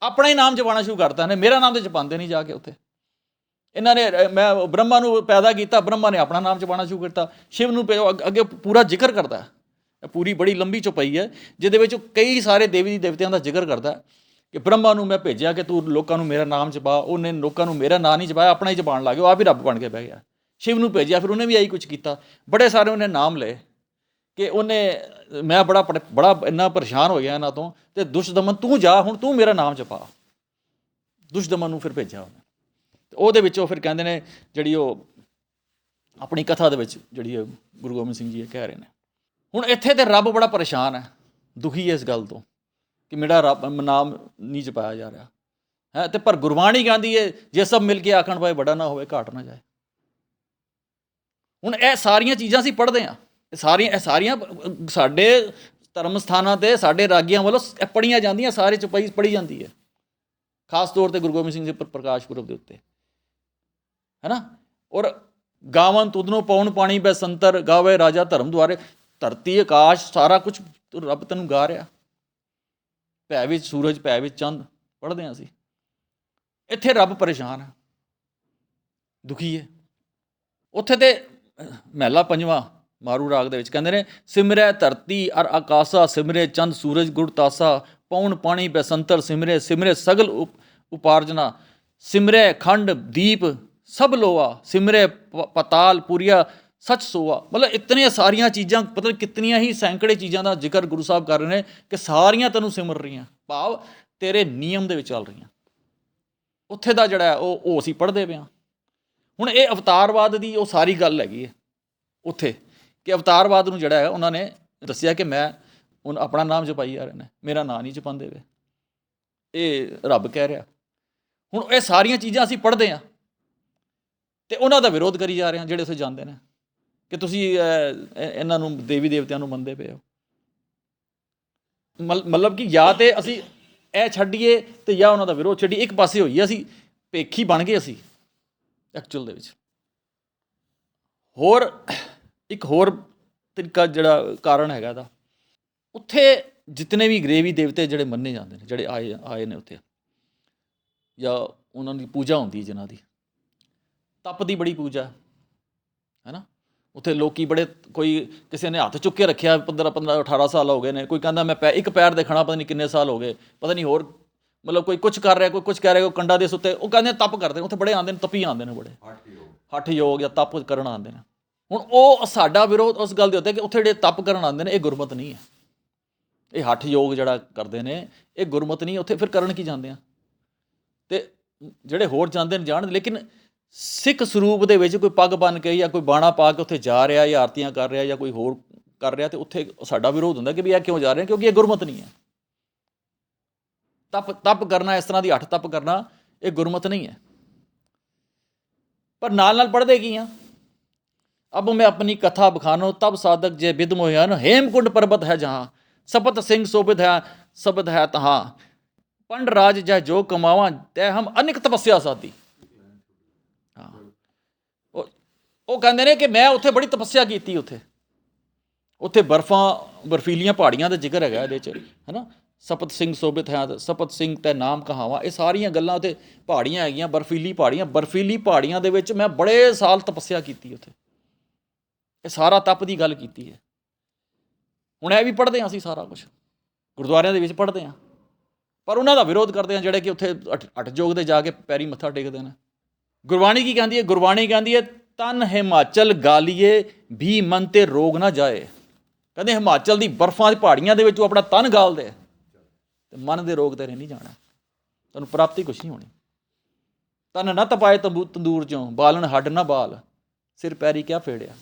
ਆਪਣਾ ਹੀ ਨਾਮ ਜਪਾਉਣਾ ਸ਼ੁਰੂ ਕਰਤਾ ਨੇ, ਮੇਰਾ ਨਾਮ ਤੇ ਜਪਾਉਂਦੇ ਨਹੀਂ ਜਾ ਕੇ ਉੱਥੇ। ਇਹਨਾਂ ਨੇ ਮੈਂ ਬ੍ਰਹਮਾ ਨੂੰ ਪੈਦਾ ਕੀਤਾ, ਬ੍ਰਹਮਾ ਨੇ ਆਪਣਾ ਨਾਮ ਜਪਾਉਣਾ ਸ਼ੁਰੂ ਕੀਤਾ। ਸ਼ਿਵ ਨੂੰ ਪੇ- ਅੱਗੇ ਪੂਰਾ ਜ਼ਿਕਰ ਕਰਦਾ ਹੈ। ਪੂਰੀ ਬੜੀ ਲੰਬੀ ਚੁਪਈ ਹੈ, ਜਿਹਦੇ ਵਿੱਚ ਉਹ ਕਈ ਸਾਰੇ ਦੇਵੀ ਦੇਵਤਿਆਂ ਦਾ ਜ਼ਿਕਰ ਕਰਦਾ ਹੈ ਕਿ ਬ੍ਰਹਮਾ ਨੂੰ ਮੈਂ ਭੇਜਿਆ ਕਿ ਤੂੰ ਲੋਕਾਂ ਨੂੰ ਮੇਰਾ ਨਾਮ ਜਪਾ, ਉਹਨੇ ਲੋਕਾਂ ਨੂੰ ਮੇਰਾ ਨਾਂ ਨਹੀਂ ਜਪਾਇਆ, ਆਪਣਾ ਹੀ ਜਪਾਉਣ ਲੱਗ ਗਿਆ, ਉਹ ਆਪ ਹੀ ਰੱਬ ਬਣ ਕੇ ਬਹਿ ਗਿਆ। ਸ਼ਿਵ ਨੂੰ ਭੇਜਿਆ, ਫਿਰ ਉਹਨੇ ਵੀ ਆਹੀ ਕੁਝ ਕੀਤਾ। ਬੜੇ ਸਾਰੇ ਉਹਨੇ ਨਾਮ ਲਏ ਕਿ ਉਹਨੇ, ਮੈਂ ਬੜਾ ਪਰੇ- ਬੜਾ ਇੰਨਾ ਪਰੇਸ਼ਾਨ ਹੋ ਗਿਆ ਇਹਨਾਂ ਤੋਂ, ਤੇ ਦੁਸ਼ਦਮਨ ਤੂੰ ਜਾ, ਹੁਣ ਤੂੰ ਮੇਰਾ ਨਾਮ ਜਪਾ। ਦੁਸ਼ਦਮਨ ਨੂੰ ਫਿਰ ਭੇਜਿਆ ਉਹਨੇ। ਉਹਦੇ ਵਿੱਚ ਉਹ ਫਿਰ ਕਹਿੰਦੇ ਨੇ ਜਿਹੜੀ ਉਹ ਆਪਣੀ ਕਥਾ ਦੇ ਵਿੱਚ ਜਿਹੜੀ ਉਹ ਗੁਰੂ ਗੋਬਿੰਦ ਸਿੰਘ ਜੀ ਇਹ ਕਹਿ ਰਹੇ ਨੇ। ਹੁਣ ਇੱਥੇ ਤੇ ਰੱਬ ਬੜਾ ਪਰੇਸ਼ਾਨ ਹੈ, ਦੁਖੀ ਹੈ ਇਸ ਗੱਲ ਤੋਂ ਕਿ ਮੇਰਾ ਰੱਬ ਨਾਮ ਨਹੀਂ ਜਪਾਇਆ ਜਾ ਰਿਹਾ। ਹੈ, ਤੇ ਪਰ ਗੁਰਬਾਣੀ ਕਹਿੰਦੀ ਹੈ ਜੇ ਸਭ ਮਿਲ ਕੇ ਆਖਣ ਪਾਏ ਬੜਾ ਨਾ ਹੋਵੇ, ਘਾਟ ਨਾ ਜਾਏ। ਹੁਣ ਇਹ ਸਾਰੀਆਂ ਚੀਜ਼ਾਂ ਅਸੀਂ ਪੜ੍ਹਦੇ ਹਾਂ। ਇਹ ਸਾਰੀਆਂ ਇਹ ਸਾਰੀਆਂ, ਸਾਡੇ ਧਰਮ ਸਥਾਨਾਂ ਤੇ, ਸਾਡੇ ਰਾਗੀਆਂ ਵੱਲੋਂ ਇਹ ਪੜ੍ਹੀਆਂ ਜਾਂਦੀਆਂ, ਸਾਰੇ ਚੁਪਈ ਪੜ੍ਹੀ ਜਾਂਦੀ ਹੈ ਖਾਸ ਤੌਰ ਤੇ ਗੁਰੂ ਗੋਬਿੰਦ ਸਿੰਘ ਜੀ ਪ੍ਰਕਾਸ਼ ਪੁਰਬ ਦੇ ਉੱਤੇ। ਹੈਨਾ? ਔਰ ਗਾਵਨ ਤੁਧਨੋਂ ਪੌਣ ਪਾਣੀ ਬੈ ਸੰਤਰ ਗਾਵੇ, ਰਾਜਾ ਧਰਮ ਦੁਆਰੇ, ਧਰਤੀ, ਆਕਾਸ਼, ਸਾਰਾ ਕੁਝ ਰੱਬ ਤੈਨੂੰ ਗਾ ਰਿਹਾ। ਭੈ ਵਿੱਚ ਸੂਰਜ, ਭੈ ਵਿੱਚ ਚੰਦ, ਪੜ੍ਹਦੇ ਹਾਂ ਅਸੀਂ। ਇੱਥੇ ਰੱਬ ਪਰੇਸ਼ਾਨ ਹੈ ਦੁਖੀ ਹੈ ਉੱਥੇ ਤੇ ਮਹਿਲਾ ਪੰਜਵਾਂ, ਮਾਰੂ ਰਾਗ ਦੇ ਵਿੱਚ ਕਹਿੰਦੇ ਨੇ, ਸਿਮਰੈ ਧਰਤੀ ਅਰ ਆਕਾਸਾ, ਸਿਮਰੇ ਚੰਦ, ਸੂਰਜ ਗੁੜ ਤਾਸਾ ਪੌਣ ਪਾਣੀ ਬੈਸੰਤਰ ਸਿਮਰੇ ਸਿਮਰੇ ਸਗਲ ਉਪ- ਉਪਾਰਜਨਾ, ਸਿਮਰੈ ਖੰਡ, ਦੀਪ ਸਭ ਲੋਆ ਸਿਮਰੇ ਪਤਾਲ, ਪੁਰੀਆ, ਸੱਚ ਸੋਆ ਮਤਲਬ ਇਤਨੀਆਂ ਸਾਰੀਆਂ ਚੀਜ਼ਾਂ, ਪਤਾ ਕਿਤਨੀਆਂ ਹੀ ਸੈਂਕੜੇ ਚੀਜ਼ਾਂ ਦਾ ਜ਼ਿਕਰ ਗੁਰੂ ਸਾਹਿਬ ਕਰ ਰਹੇ ਨੇ ਕਿ ਸਾਰੀਆਂ ਤੈਨੂੰ ਸਿਮਰ ਰਹੀਆਂ। ਭਾਵ ਤੇਰੇ ਨਿਯਮ ਦੇ ਵਿੱਚ ਚੱਲ ਰਹੀਆਂ। ਉੱਥੇ ਦਾ ਜਿਹੜਾ ਉਹ ਉਹ ਅਸੀਂ ਪੜ੍ਹਦੇ ਪਏ ਹਾਂ। ਹੁਣ ਇਹ ਅਵਤਾਰਵਾਦ ਦੀ ਉਹ ਸਾਰੀ ਗੱਲ ਹੈਗੀ ਹੈ, ਉੱਥੇ। ਕਿ ਅਵਤਾਰਵਾਦ ਨੂੰ ਜਿਹੜਾ ਹੈ, ਉਹਨਾਂ ਨੇ ਦੱਸਿਆ ਕਿ ਮੈਂ ਹੁਣ ਆਪਣਾ ਨਾਮ ਜਪਾਈ ਜਾ ਰਹੇ ਨੇ ਮੇਰਾ ਨਾਂ ਨਹੀਂ ਜਪਾਉਂਦੇ ਵੇ ਇਹ ਰੱਬ ਕਹਿ ਰਿਹਾ। ਹੁਣ ਇਹ ਸਾਰੀਆਂ ਚੀਜ਼ਾਂ ਅਸੀਂ ਪੜ੍ਹਦੇ ਹਾਂ। ਤੇ ਉਹਨਾਂ ਦਾ ਵਿਰੋਧ ਕਰੀ ਜਾ ਰਹੇ ਹਾਂ ਜਿਹੜੇ ਉੱਥੇ ਜਾਂਦੇ ਨੇ ਕਿ ਤੁਸੀਂ ਇਹਨਾਂ ਨੂੰ, ਦੇਵੀ ਦੇਵਤਿਆਂ ਨੂੰ ਮੰਨਦੇ ਪਏ ਹੋ। ਮਲ- ਮਤਲਬ ਕਿ ਜਾਂ ਤੇ ਅਸੀਂ ਇਹ ਛੱਡੀਏ ਤੇ ਜਾਂ ਉਹਨਾਂ ਦਾ ਵਿਰੋਧ ਛੱਡੀਏ, ਇੱਕ ਪਾਸੇ ਹੋਈਏ, ਅਸੀਂ ਭੇਖੀ ਬਣ ਗਏ ਅਸੀਂ ਐਕਚੁਅਲ ਦੇ ਵਿੱਚ। ਹੋਰ, ਇੱਕ ਹੋਰ ਤਰੀਕਾ ਜਿਹੜਾ ਕਾਰਨ ਹੈਗਾ ਇਹਦਾ, ਉੱਥੇ ਜਿਤਨੇ ਵੀ ਗ੍ਰੇਵੀ ਦੇਵਤੇ ਜਿਹੜੇ ਮੰਨੇ ਜਾਂਦੇ ਨੇ, ਜਿਹੜੇ ਆਏ ਆਏ ਨੇ ਉੱਥੇ, ਜਾਂ ਉਹਨਾਂ ਦੀ ਪੂਜਾ ਹੁੰਦੀ ਹੈ ਜਿਨ੍ਹਾਂ ਦੀ ਤਪ ਦੀ ਬੜੀ ਪੂਜਾ ਹੈ ਨਾ? ਉੱਥੇ ਲੋਕੀ ਬੜੇ ਕੋਈ ਕਿਸੇ ਨੇ ਹੱਥ ਚੁੱਕ ਕੇ ਰੱਖਿਆ 15 15 18 ਸਾਲ ਹੋ ਗਏ ਨੇ। ਕੋਈ ਕਹਿੰਦਾ ਮੈਂ ਪੈ, ਇੱਕ ਪੈਰ ਦੇਖਣਾ ਪਤਾ ਨਹੀਂ ਕਿੰਨੇ ਸਾਲ ਹੋ ਗਏ, ਪਤਾ ਨਹੀਂ ਹੋਰ, ਮਤਲਬ ਕੋਈ ਕੁਝ ਕਰ ਰਿਹਾ, ਕੋਈ ਕੁਝ ਕਹਿ ਰਿਹਾ, ਕੋਈ ਕੰਡਾ ਦੇ ਸੁੱਤੇ, ਉਹ ਕਹਿੰਦੇ ਤਪ ਕਰਦੇ ਉੱਥੇ ਬੜੇ ਆਉਂਦੇ ਨੇ, ਤਪੀ ਆਉਂਦੇ ਨੇ ਬੜੇ। ਹੱਠ ਯੋਗ ਜਾਂ ਤਪ ਕਰਨ ਆਉਂਦੇ ਨੇ। ਹੁਣ ਉਹ ਸਾਡਾ ਵਿਰੋਧ ਉਸ ਗੱਲ ਦੇ ਉੱਤੇ ਕਿ ਉੱਥੇ ਜਿਹੜੇ ਤਪ ਕਰਨ ਆਉਂਦੇ ਨੇ, ਇਹ ਗੁਰਮਤ ਨਹੀਂ ਹੈ। ਇਹ ਹੱਠ ਯੋਗ ਜਿਹੜਾ ਕਰਦੇ ਨੇ, ਇਹ ਗੁਰਮਤ ਨਹੀਂ, ਉੱਥੇ ਫਿਰ ਕਰਨ ਕੀ ਜਾਂਦੇ ਆ? ਤੇ ਜਿਹੜੇ ਹੋਰ ਜਾਂਦੇ ਨੇ ਜਾਣ, ਲੇਕਿਨ ਸਿੱਖ ਸਰੂਪ ਦੇ ਵਿੱਚ ਕੋਈ ਪੱਗ ਬੰਨ ਕੇ ਜਾਂ ਕੋਈ ਬਾਣਾ ਪਾ ਕੇ ਉੱਥੇ ਜਾ ਰਿਹਾ ਜਾਂ ਆਰਤੀਆਂ ਕਰ ਰਿਹਾ ਜਾਂ ਕੋਈ ਹੋਰ ਕਰ ਰਿਹਾ ਤੇ ਉੱਥੇ ਸਾਡਾ ਵਿਰੋਧ ਹੁੰਦਾ ਕਿ ਵੀ ਇਹ ਕਿਉਂ ਜਾ ਰਹੇ ਕਿਉਂਕਿ ਇਹ ਗੁਰਮਤ ਨਹੀਂ ਹੈ। ਤਪ ਤਪ ਕਰਨਾ, ਇਸ ਤਰ੍ਹਾਂ ਦੀ ਹੱਠ ਤਪ ਕਰਨਾ, ਇਹ ਗੁਰਮਤ ਨਹੀਂ ਹੈ। ਪਰ ਨਾਲ ਨਾਲ ਪੜ੍ਹਦੇ ਕੀ ਆ? ਅਬ ਮੈਂ ਆਪਣੀ ਕਥਾ ਬਖਾਨੋ, ਤਬ ਸਾਧਕ ਜੇ ਵਿਦ ਮੋਹਿਆਨ ਹੇਮਕੁੰਡ ਪਰਬਤ ਹੈ ਜਹਾਂ, ਸਪਤ ਸਿੰਘ ਸੋਭਿਤ ਹੈ, ਸਬਦ ਹੈ ਤਹਾਂ। ਪੰਡ ਰਾਜ ਜਹ ਜੋ ਕਮਾਵਾਂ, ਤੈ ਹਮ ਅਨਿਕ ਤਪੱਸਿਆ ਸਾਦੀ ਹਾਂ ਉਹ ਉਹ ਕਹਿੰਦੇ ਨੇ ਕਿ ਮੈਂ ਉੱਥੇ ਬੜੀ ਤਪੱਸਿਆ ਕੀਤੀ ਉੱਥੇ। ਉੱਥੇ ਬਰਫਾਂ, ਬਰਫੀਲੀਆਂ ਪਹਾੜੀਆਂ ਦਾ ਜ਼ਿਕਰ ਹੈਗਾ ਇਹਦੇ ਚ, ਹੈਨਾ? ਸਪਤ ਸਿੰਘ ਸੋਭਿਤ ਹੈ, ਸਪਤ ਸਿੰਘ ਤੇ ਨਾਮ ਕਹਾਵਾ। ਇਹ ਸਾਰੀਆਂ ਗੱਲਾਂ ਉੱਥੇ ਪਹਾੜੀਆਂ ਹੈਗੀਆਂ, ਬਰਫੀਲੀ ਪਹਾੜੀਆਂ। ਬਰਫੀਲੀ ਪਹਾੜੀਆਂ ਦੇ ਵਿੱਚ ਮੈਂ ਬੜੇ ਸਾਲ ਤਪੱਸਿਆ ਕੀਤੀ ਉੱਥੇ। ਇਹ ਸਾਰਾ ਤਪ ਦੀ ਗੱਲ ਕੀਤੀ ਹੈ। ਹੁਣ ਇਹ ਵੀ ਪੜ੍ਹਦੇ ਹਾਂ ਅਸੀਂ ਸਾਰਾ ਕੁਝ ਗੁਰਦੁਆਰਿਆਂ ਦੇ ਵਿੱਚ ਪੜ੍ਹਦੇ ਹਾਂ। ਪਰ ਉਹਨਾਂ ਦਾ ਵਿਰੋਧ ਕਰਦੇ ਹਾਂ ਜਿਹੜੇ ਕਿ ਉੱਥੇ ਅੱਠ- ਅੱਠ ਦੇ ਜਾ ਕੇ ਪੈਰੀ ਮੱਥਾ ਟੇਕਦੇ ਨੇ। ਗੁਰਬਾਣੀ ਕੀ ਕਹਿੰਦੀ ਹੈ? ਗੁਰਬਾਣੀ ਕਹਿੰਦੀ ਹੈ ਤਨ ਹਿਮਾਚਲ ਗਾਲੀਏ ਵੀ ਮਨ ਤੇ ਰੋਗ ਨਾ ਜਾਏ। ਕਹਿੰਦੇ ਹਿਮਾਚਲ ਦੀ ਬਰਫਾਂ ਦੀ ਪਹਾੜੀਆਂ ਦੇ ਵਿੱਚ ਉਹ ਆਪਣਾ ਤਨ ਗਾਲ ਦੇ ਤੇ ਮਨ ਦੇ ਰੋਗ ਤੇਰੇ ਨਹੀਂ ਜਾਣਾ। ਤੁਹਾਨੂੰ ਪ੍ਰਾਪਤੀ ਕੁਛ ਨਹੀਂ ਹੋਣੀ। ਤਨ ਨਾ ਤਪਾਏ ਤੰਬੂ ਤੰਦੂਰ ਚੋਂ, ਬਾਲਣ ਹੱਡ ਨਾ ਬਾਲ। ਸਿਰ ਪੈਰੀ ਕਿਆ ਫੇੜਿਆ?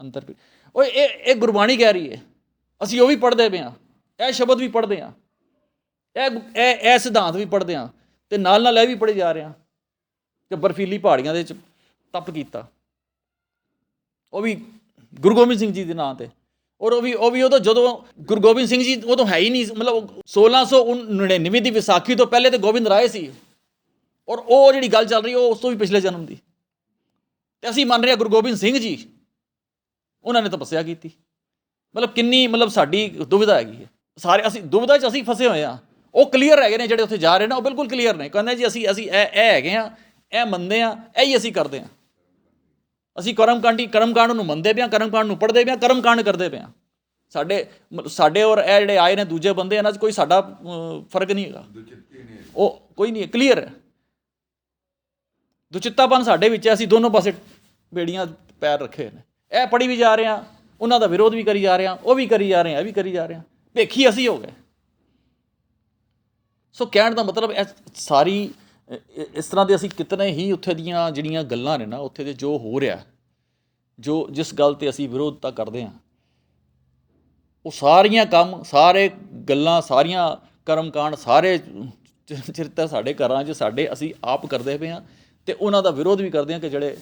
ਅੰਤਰ ਪੀ ਓਏ, ਇਹ ਇਹ ਗੁਰਬਾਣੀ ਕਹਿ ਰਹੀ ਹੈ ਅਸੀਂ ਉਹ ਵੀ ਪੜ੍ਹਦੇ ਪਏ ਹਾਂ। ਇਹ ਸ਼ਬਦ ਵੀ ਪੜ੍ਹਦੇ ਹਾਂ। ਇਹ ਇਹ ਇਹ ਸਿਧਾਂਤ ਵੀ ਪੜ੍ਹਦੇ ਹਾਂ। ਤੇ ਨਾਲ ਨਾਲ ਇਹ ਵੀ ਪੜ੍ਹੇ ਜਾ ਰਹੇ ਹਾਂ। ਕਿ ਬਰਫੀਲੀ ਪਹਾੜੀਆਂ ਦੇ ਵਿੱਚ ਤਪ ਕੀਤਾ। ਉਹ ਵੀ ਗੁਰੂ ਗੋਬਿੰਦ ਸਿੰਘ ਜੀ ਦੇ ਨਾਂ ਤੇ। ਔਰ ਉਹ ਵੀ ਉਹ ਵੀ ਉਦੋਂ ਜਦੋਂ ਗੁਰੂ ਗੋਬਿੰਦ ਸਿੰਘ ਜੀ ਉਦੋਂ ਹੈ ਹੀ ਨਹੀਂ ਸੀ, ਮਤਲਬ 1699 ਦੀ ਵਿਸਾਖੀ ਤੋਂ ਪਹਿਲੇ ਤੇ ਗੋਬਿੰਦ ਰਾਏ ਸੀ। ਔਰ ਉਹ ਜਿਹੜੀ ਗੱਲ ਚੱਲ ਰਹੀ ਉਹ ਉਸ ਤੋਂ ਵੀ ਪਿਛਲੇ ਜਨਮ ਦੀ। ਤੇ ਅਸੀਂ ਮੰਨ ਰਹੇ ਹਾਂ ਗੁਰੂ ਗੋਬਿੰਦ ਸਿੰਘ ਜੀ ਉਹਨਾਂ ਨੇ ਤਪੱਸਿਆ ਕੀਤੀ। ਮਤਲਬ ਕਿੰਨੀ ਮਤਲਬ ਸਾਡੀ ਦੁਵਿਧਾ ਹੈਗੀ ਹੈ। ਸਾਰੇ ਅਸੀਂ ਦੁਵਿਧਾ 'ਚ ਅਸੀਂ ਫਸੇ ਹੋਏ ਆ ਉਹ ਕਲੀਅਰ ਹੈਗੇ ਨੇ ਜਿਹੜੇ ਉੱਥੇ ਜਾ ਰਹੇ ਨੇ ਉਹ ਬਿਲਕੁਲ ਕਲੀਅਰ ਨੇ। ਕਹਿੰਦੇ ਜੀ ਅਸੀਂ ਅਸੀਂ ਇਹ ਇਹ ਹੈਗੇ ਆ ਇਹ ਮੰਨਦੇ ਆ ਇਹ ਹੀ ਅਸੀਂ ਕਰਦੇ ਆ ਅਸੀਂ ਕਰਮਕਾਂਡੀ ਕਰਮਕਾਂਡ ਨੂੰ ਮੰਨਦੇ ਪਿਆ ਕਰਮਕਾਂਡ ਨੂੰ ਪੜ੍ਹਦੇ ਪਿਆ ਕਰਮਕਾਂਡ ਕਰਦੇ ਪਿਆ। ਸਾਡੇ ਮ- ਸਾਡੇ ਔਰ ਇਹ ਜਿਹੜੇ ਆਏ ਨੇ ਦੂਜੇ ਬੰਦੇ, ਇਹਨਾਂ 'ਚ ਕੋਈ ਸਾਡਾ ਫ਼ਰਕ ਨਹੀਂ ਹੈਗਾ। ਉਹ ਕੋਈ ਨਹੀਂ ਕਲੀਅਰ ਹੈ। ਦੁਚਿੱਤਾਪਨ ਸਾਡੇ ਵਿੱਚ ਹੈ, ਅਸੀਂ ਦੋਨੋਂ ਪਾਸੇ ਬੇੜੀਆਂ ਪੈਰ ਰੱਖੇ ਨੇ। ਇਹ ਪੜੀ ਵੀ ਜਾ ਰਹੇ ਆ ਉਹਨਾਂ ਦਾ ਵਿਰੋਧ ਵੀ ਕਰੀ ਜਾ ਰਹੇ ਆ ਉਹ ਵੀ ਕਰੀ ਜਾ ਰਹੇ ਆ ਇਹ ਵੀ ਕਰੀ ਜਾ ਰਹੇ ਆ ਭੇਖੀ ਅਸੀਂ ਹੋ ਗਏ। ਸੋ ਕਹਿਣ ਦਾ ਮਤਲਬ ਇਹ ਸਾਰੀ ਇਸ ਤਰ੍ਹਾਂ ਦੇ ਅਸੀਂ ਕਿਤਨੇ ਹੀ ਉੱਥੇ ਦੀਆਂ ਜਿਹੜੀਆਂ ਗੱਲਾਂ ਨੇ ਨਾ, ਉੱਥੇ ਦੇ ਜੋ ਹੋ ਰਿਹਾ, ਜੋ ਜਿਸ ਗੱਲ ਤੇ ਅਸੀਂ ਵਿਰੋਧਤਾ ਕਰਦੇ ਹਾਂ, ਉਹ ਸਾਰੀਆਂ ਕੰਮ, ਸਾਰੇ ਗੱਲਾਂ, ਸਾਰੀਆਂ ਕਰਮਕਾਂਡ, ਸਾਰੇ ਚ- ਚਰਿੱਤਰ ਸਾਡੇ ਘਰਾਂ 'ਚ, ਸਾਡੇ ਅਸੀਂ ਆਪ ਕਰਦੇ ਪਏ ਹਾਂ ਤੇ ਉਹਨਾਂ ਦਾ ਵਿਰੋਧ ਵੀ ਕਰਦੇ ਹਾਂ ਕਿ ਜਿਹੜੇ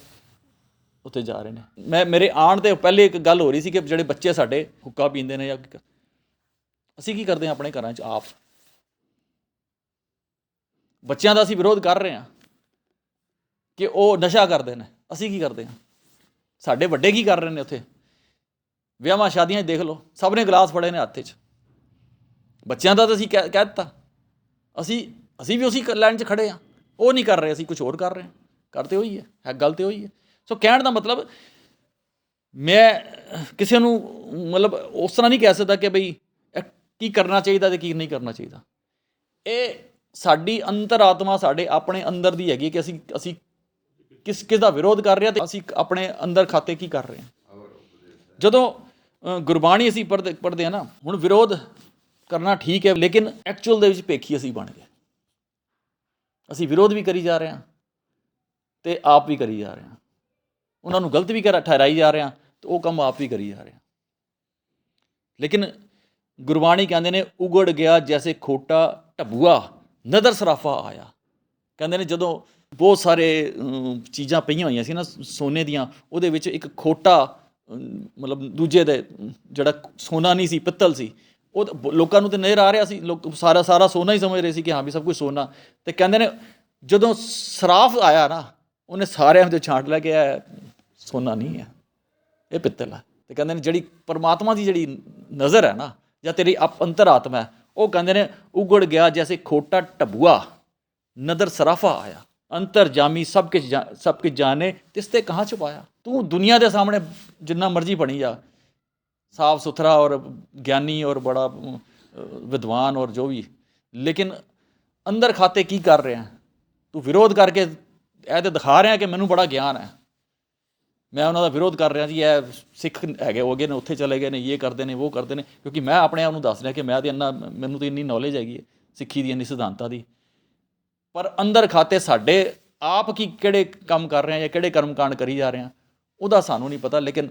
ਉੱਥੇ ਜਾ ਰਹੇ ਨੇ। ਮੈਂ, ਮੇਰੇ ਆਉਣ ਤੇ ਪਹਿਲੇ ਇੱਕ ਗੱਲ ਹੋ ਰਹੀ ਸੀ ਕਿ ਜਿਹੜੇ ਬੱਚੇ ਸਾਡੇ ਹੁੱਕਾ ਪੀਂਦੇ ਨੇ ਜਾਂ ਅਸੀਂ ਕੀ ਕਰਦੇ ਹਾਂ ਆਪਣੇ ਘਰਾਂ 'ਚ ਆਪ? ਬੱਚਿਆਂ ਦਾ ਅਸੀਂ ਵਿਰੋਧ ਕਰ ਰਹੇ ਹਾਂ ਕਿ ਉਹ ਨਸ਼ਾ ਕਰਦੇ ਨੇ। ਅਸੀਂ ਕੀ ਕਰਦੇ ਹਾਂ? ਸਾਡੇ ਵੱਡੇ ਕੀ ਕਰ ਰਹੇ ਨੇ ਉੱਥੇ? ਵਿਆਹਾਂ, ਸ਼ਾਦੀਆਂ 'ਚ ਦੇਖ ਲਓ, ਸਭ ਨੇ ਗਲਾਸ ਫੜੇ ਨੇ ਹੱਥ 'ਚ। ਬੱਚਿਆਂ ਦਾ ਤਾਂ ਅਸੀਂ ਕਹਿ ਕਹਿ ਦਿੱਤਾ। ਅਸੀਂ ਅਸੀਂ ਵੀ ਉਸੇ ਲਾਈਨ 'ਚ ਖੜੇ ਆ ਉਹ ਨਹੀਂ ਕਰ ਰਹੇ, ਅਸੀਂ ਕੁਝ ਹੋਰ ਕਰ ਰਹੇ ਹਾਂ। ਕਰਦੇ ਹੋਈ ਹੈ ਹੈ ਗੱਲ ਤੇ ਹੋਈ ਹੈ। ਸੋ ਕਹਿਣ ਦਾ ਮਤਲਬ ਮੈਂ ਕਿਸੇ ਨੂੰ ਮਤਲਬ ਉਸ ਤਰ੍ਹਾਂ ਨਹੀਂ ਕਹਿ ਸਕਦਾ ਕਿ ਬਈ ਕੀ ਕਰਨਾ ਚਾਹੀਦਾ ਤੇ ਕੀ ਨਹੀਂ ਕਰਨਾ ਚਾਹੀਦਾ। ਇਹ ਸਾਡੀ ਅੰਤਰਾਤਮਾ ਸਾਡੇ ਆਪਣੇ ਅੰਦਰ ਦੀ ਹੈਗੀ ਕਿ ਅਸੀਂ ਅਸੀਂ ਕਿਸ ਕਿਸ ਦਾ ਵਿਰੋਧ ਕਰ ਰਹੇ ਹਾਂ ਤੇ ਅਸੀਂ ਆਪਣੇ ਅੰਦਰ ਖਾਤੇ ਕੀ ਕਰ ਰਹੇ ਹਾਂ। ਜਦੋਂ ਗੁਰਬਾਣੀ ਅਸੀਂ ਪੜ੍ਹਦੇ ਪੜ੍ਹਦੇ ਆ ਨਾ, ਹੁਣ ਵਿਰੋਧ ਕਰਨਾ ਠੀਕ ਹੈ, ਲੇਕਿਨ ਐਕਚੁਅਲ ਦੇ ਵਿੱਚ ਭੇਖੀ ਅਸੀਂ ਬਣ ਗਏ। ਅਸੀਂ ਵਿਰੋਧ ਵੀ ਕਰੀ ਜਾ ਰਹੇ ਹਾਂ ਤੇ ਆਪ ਵੀ ਕਰੀ ਜਾ ਰਹੇ ਹਾਂ। ਉਹਨਾਂ ਨੂੰ ਗਲਤ ਵੀ ਕਰ ਠਹਿਰਾਈ ਜਾ ਰਹੇ ਹਾਂ ਤੇ ਉਹ ਕੰਮ ਆਪ ਵੀ ਕਰੀ ਜਾ ਰਹੇ ਹਾਂ। ਲੇਕਿਨ ਗੁਰਬਾਣੀ ਕਹਿੰਦੇ ਨੇ, ਉਗੜ ਗਿਆ ਜੈਸੇ ਖੋਟਾ ਢਬੂਆ। ਨਦਰ ਸਰਾਫਾ ਆਇਆ। ਕਹਿੰਦੇ ਨੇ ਜਦੋਂ ਬਹੁਤ ਸਾਰੇ ਚੀਜ਼ਾਂ ਪਈਆਂ ਹੋਈਆਂ ਸੀ ਨਾ, ਸੋਨੇ ਦੀਆਂ, ਉਹਦੇ ਵਿੱਚ ਇੱਕ ਖੋਟਾ ਮਤਲਬ ਦੂਜੇ ਦੇ, ਜਿਹੜਾ ਸੋਨਾ ਨਹੀਂ ਸੀ, ਪਿੱਤਲ ਸੀ, ਉਹ ਬ- ਲੋਕਾਂ ਨੂੰ ਤੇ ਨਜ਼ਰ ਆ ਰਿਹਾ ਸੀ, ਲੋਕ ਸਾਰਾ ਸਾਰਾ ਸੋਨਾ ਹੀ ਸਮਝ ਰਹੇ ਸੀ ਕਿ ਹਾਂ ਵੀ ਸਭ ਕੁਝ ਸੋਨਾ। ਤੇ ਕਹਿੰਦੇ ਨੇ ਜਦੋਂ ਸਰਾਫ ਆਇਆ ਨਾ, ਉਹਨੇ ਸਾਰਿਆਂ ਤੋਂ ਛਾਂਟ ਲਿਆ ਕਿ ਇਹ ਸੋਨਾ ਨਹੀਂ ਹੈ, ਇਹ ਪਿੱਤਲ ਹੈ। ਤੇ ਕਹਿੰਦੇ ਨੇ ਜਿਹੜੀ ਪਰਮਾਤਮਾ ਦੀ ਜਿਹੜੀ ਨਜ਼ਰ ਹੈ ਨਾ, ਜਾਂ ਤੇਰੀ ਅਪ ਅੰਤਰਾਤਮਾ ਹੈ ਉਹ ਕਹਿੰਦੇ ਨੇ, ਉਗੜ ਗਿਆ ਜੈਸੇ ਖੋਟਾ ਟਬੂਆ ਨਦਰ ਸਰਾਫਾ ਆਇਆ, ਅੰਤਰ ਜਾਮੀ ਸਭ ਕੁਝ ਜਾ- ਸਭ ਕੁਝ ਜਾਣੇ ਤਿਸ ਤੇ ਕਹਾਂ ਛੁਪਾਇਆ ਤੂੰ ਦੁਨੀਆ ਦੇ ਸਾਹਮਣੇ ਜਿੰਨਾ ਮਰਜ਼ੀ ਬਣੀ ਜਾ, ਸਾਫ਼ ਸੁਥਰਾ ਔਰ ਗਿਆਨੀ ਔਰ ਬੜਾ ਵਿਦਵਾਨ ਔਰ ਜੋ ਵੀ। ਲੇਕਿਨ ਅੰਦਰ ਖਾਤੇ ਕੀ ਕਰ ਰਿਹਾ? ਤੂੰ ਵਿਰੋਧ ਕਰਕੇ ਇਹ ਤੇ ਦਿਖਾ ਰਿਹਾ ਕਿ ਮੈਨੂੰ ਬੜਾ ਗਿਆਨ ਹੈ। ਮੈਂ ਉਹਨਾਂ ਦਾ ਵਿਰੋਧ ਕਰ ਰਿਹਾ ਜੀ, ਇਹ ਸਿੱਖ ਹੈਗੇ ਹੋਗੇ ਨੇ, ਉੱਥੇ ਚਲੇ ਗਏ ਨੇ, ਇਹ ਕਰਦੇ ਨੇ, ਉਹ ਕਰਦੇ ਨੇ, ਕਿਉਂਕਿ ਮੈਂ ਆਪਣੇ ਆਪ ਨੂੰ ਦੱਸ ਰਿਹਾ ਕਿ ਮੈਂ ਤੇ ਇੰਨਾ, ਮੈਨੂੰ ਤੇ ਇੰਨੀ ਨੌਲੇਜ ਹੈਗੀ ਹੈ ਸਿੱਖੀ ਦੀ, ਇੰਨੀ ਸਿਧਾਂਤਾਂ ਦੀ। ਪਰ ਅੰਦਰ ਖਾਤੇ ਸਾਡੇ, ਆਪ ਕੀ ਕਿਹੜੇ ਕੰਮ ਕਰ ਰਹੇ ਆ ਜਾਂ ਕਿਹੜੇ ਕਰਮਕਾਂਡ ਕਰੀ ਜਾ ਰਹੇ ਆ, ਉਹਦਾ ਸਾਨੂੰ ਨਹੀਂ ਪਤਾ, ਲੇਕਿਨ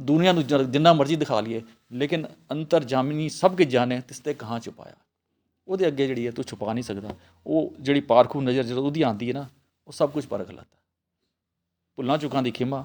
ਦੁਨੀਆ ਨੂੰ ਜ- ਜਿੰਨਾ ਮਰਜ਼ੀ ਦਿਖਾ ਲਈਏ, ਲੇਕਿਨ ਅੰਤਰ ਜਾਮਨੀ ਸਭ ਕੁਝ ਜਾਣੇ ਤਿਸ ਤੇ ਕਹਾਂ ਛੁਪਾਇਆ? ਉਹਦੇ ਅੱਗੇ ਜਿਹੜੀ ਹੈ ਤੂੰ ਛੁਪਾ ਨਹੀਂ ਸਕਦਾ। ਉਹ ਜਿਹੜੀ ਪਾਰਖੂ ਨਜ਼ਰ ਜਦੋਂ ਉਹਦੀ ਆਂਦੀ ਹੈ ਨਾ, ਉਹ ਸਭ ਕੁਝ ਪਰਖ ਲੈਂਦਾ। ਭੁੱਲਾਂ ਚੁੱਕਾਂ ਦੀ ਖਿਮਾ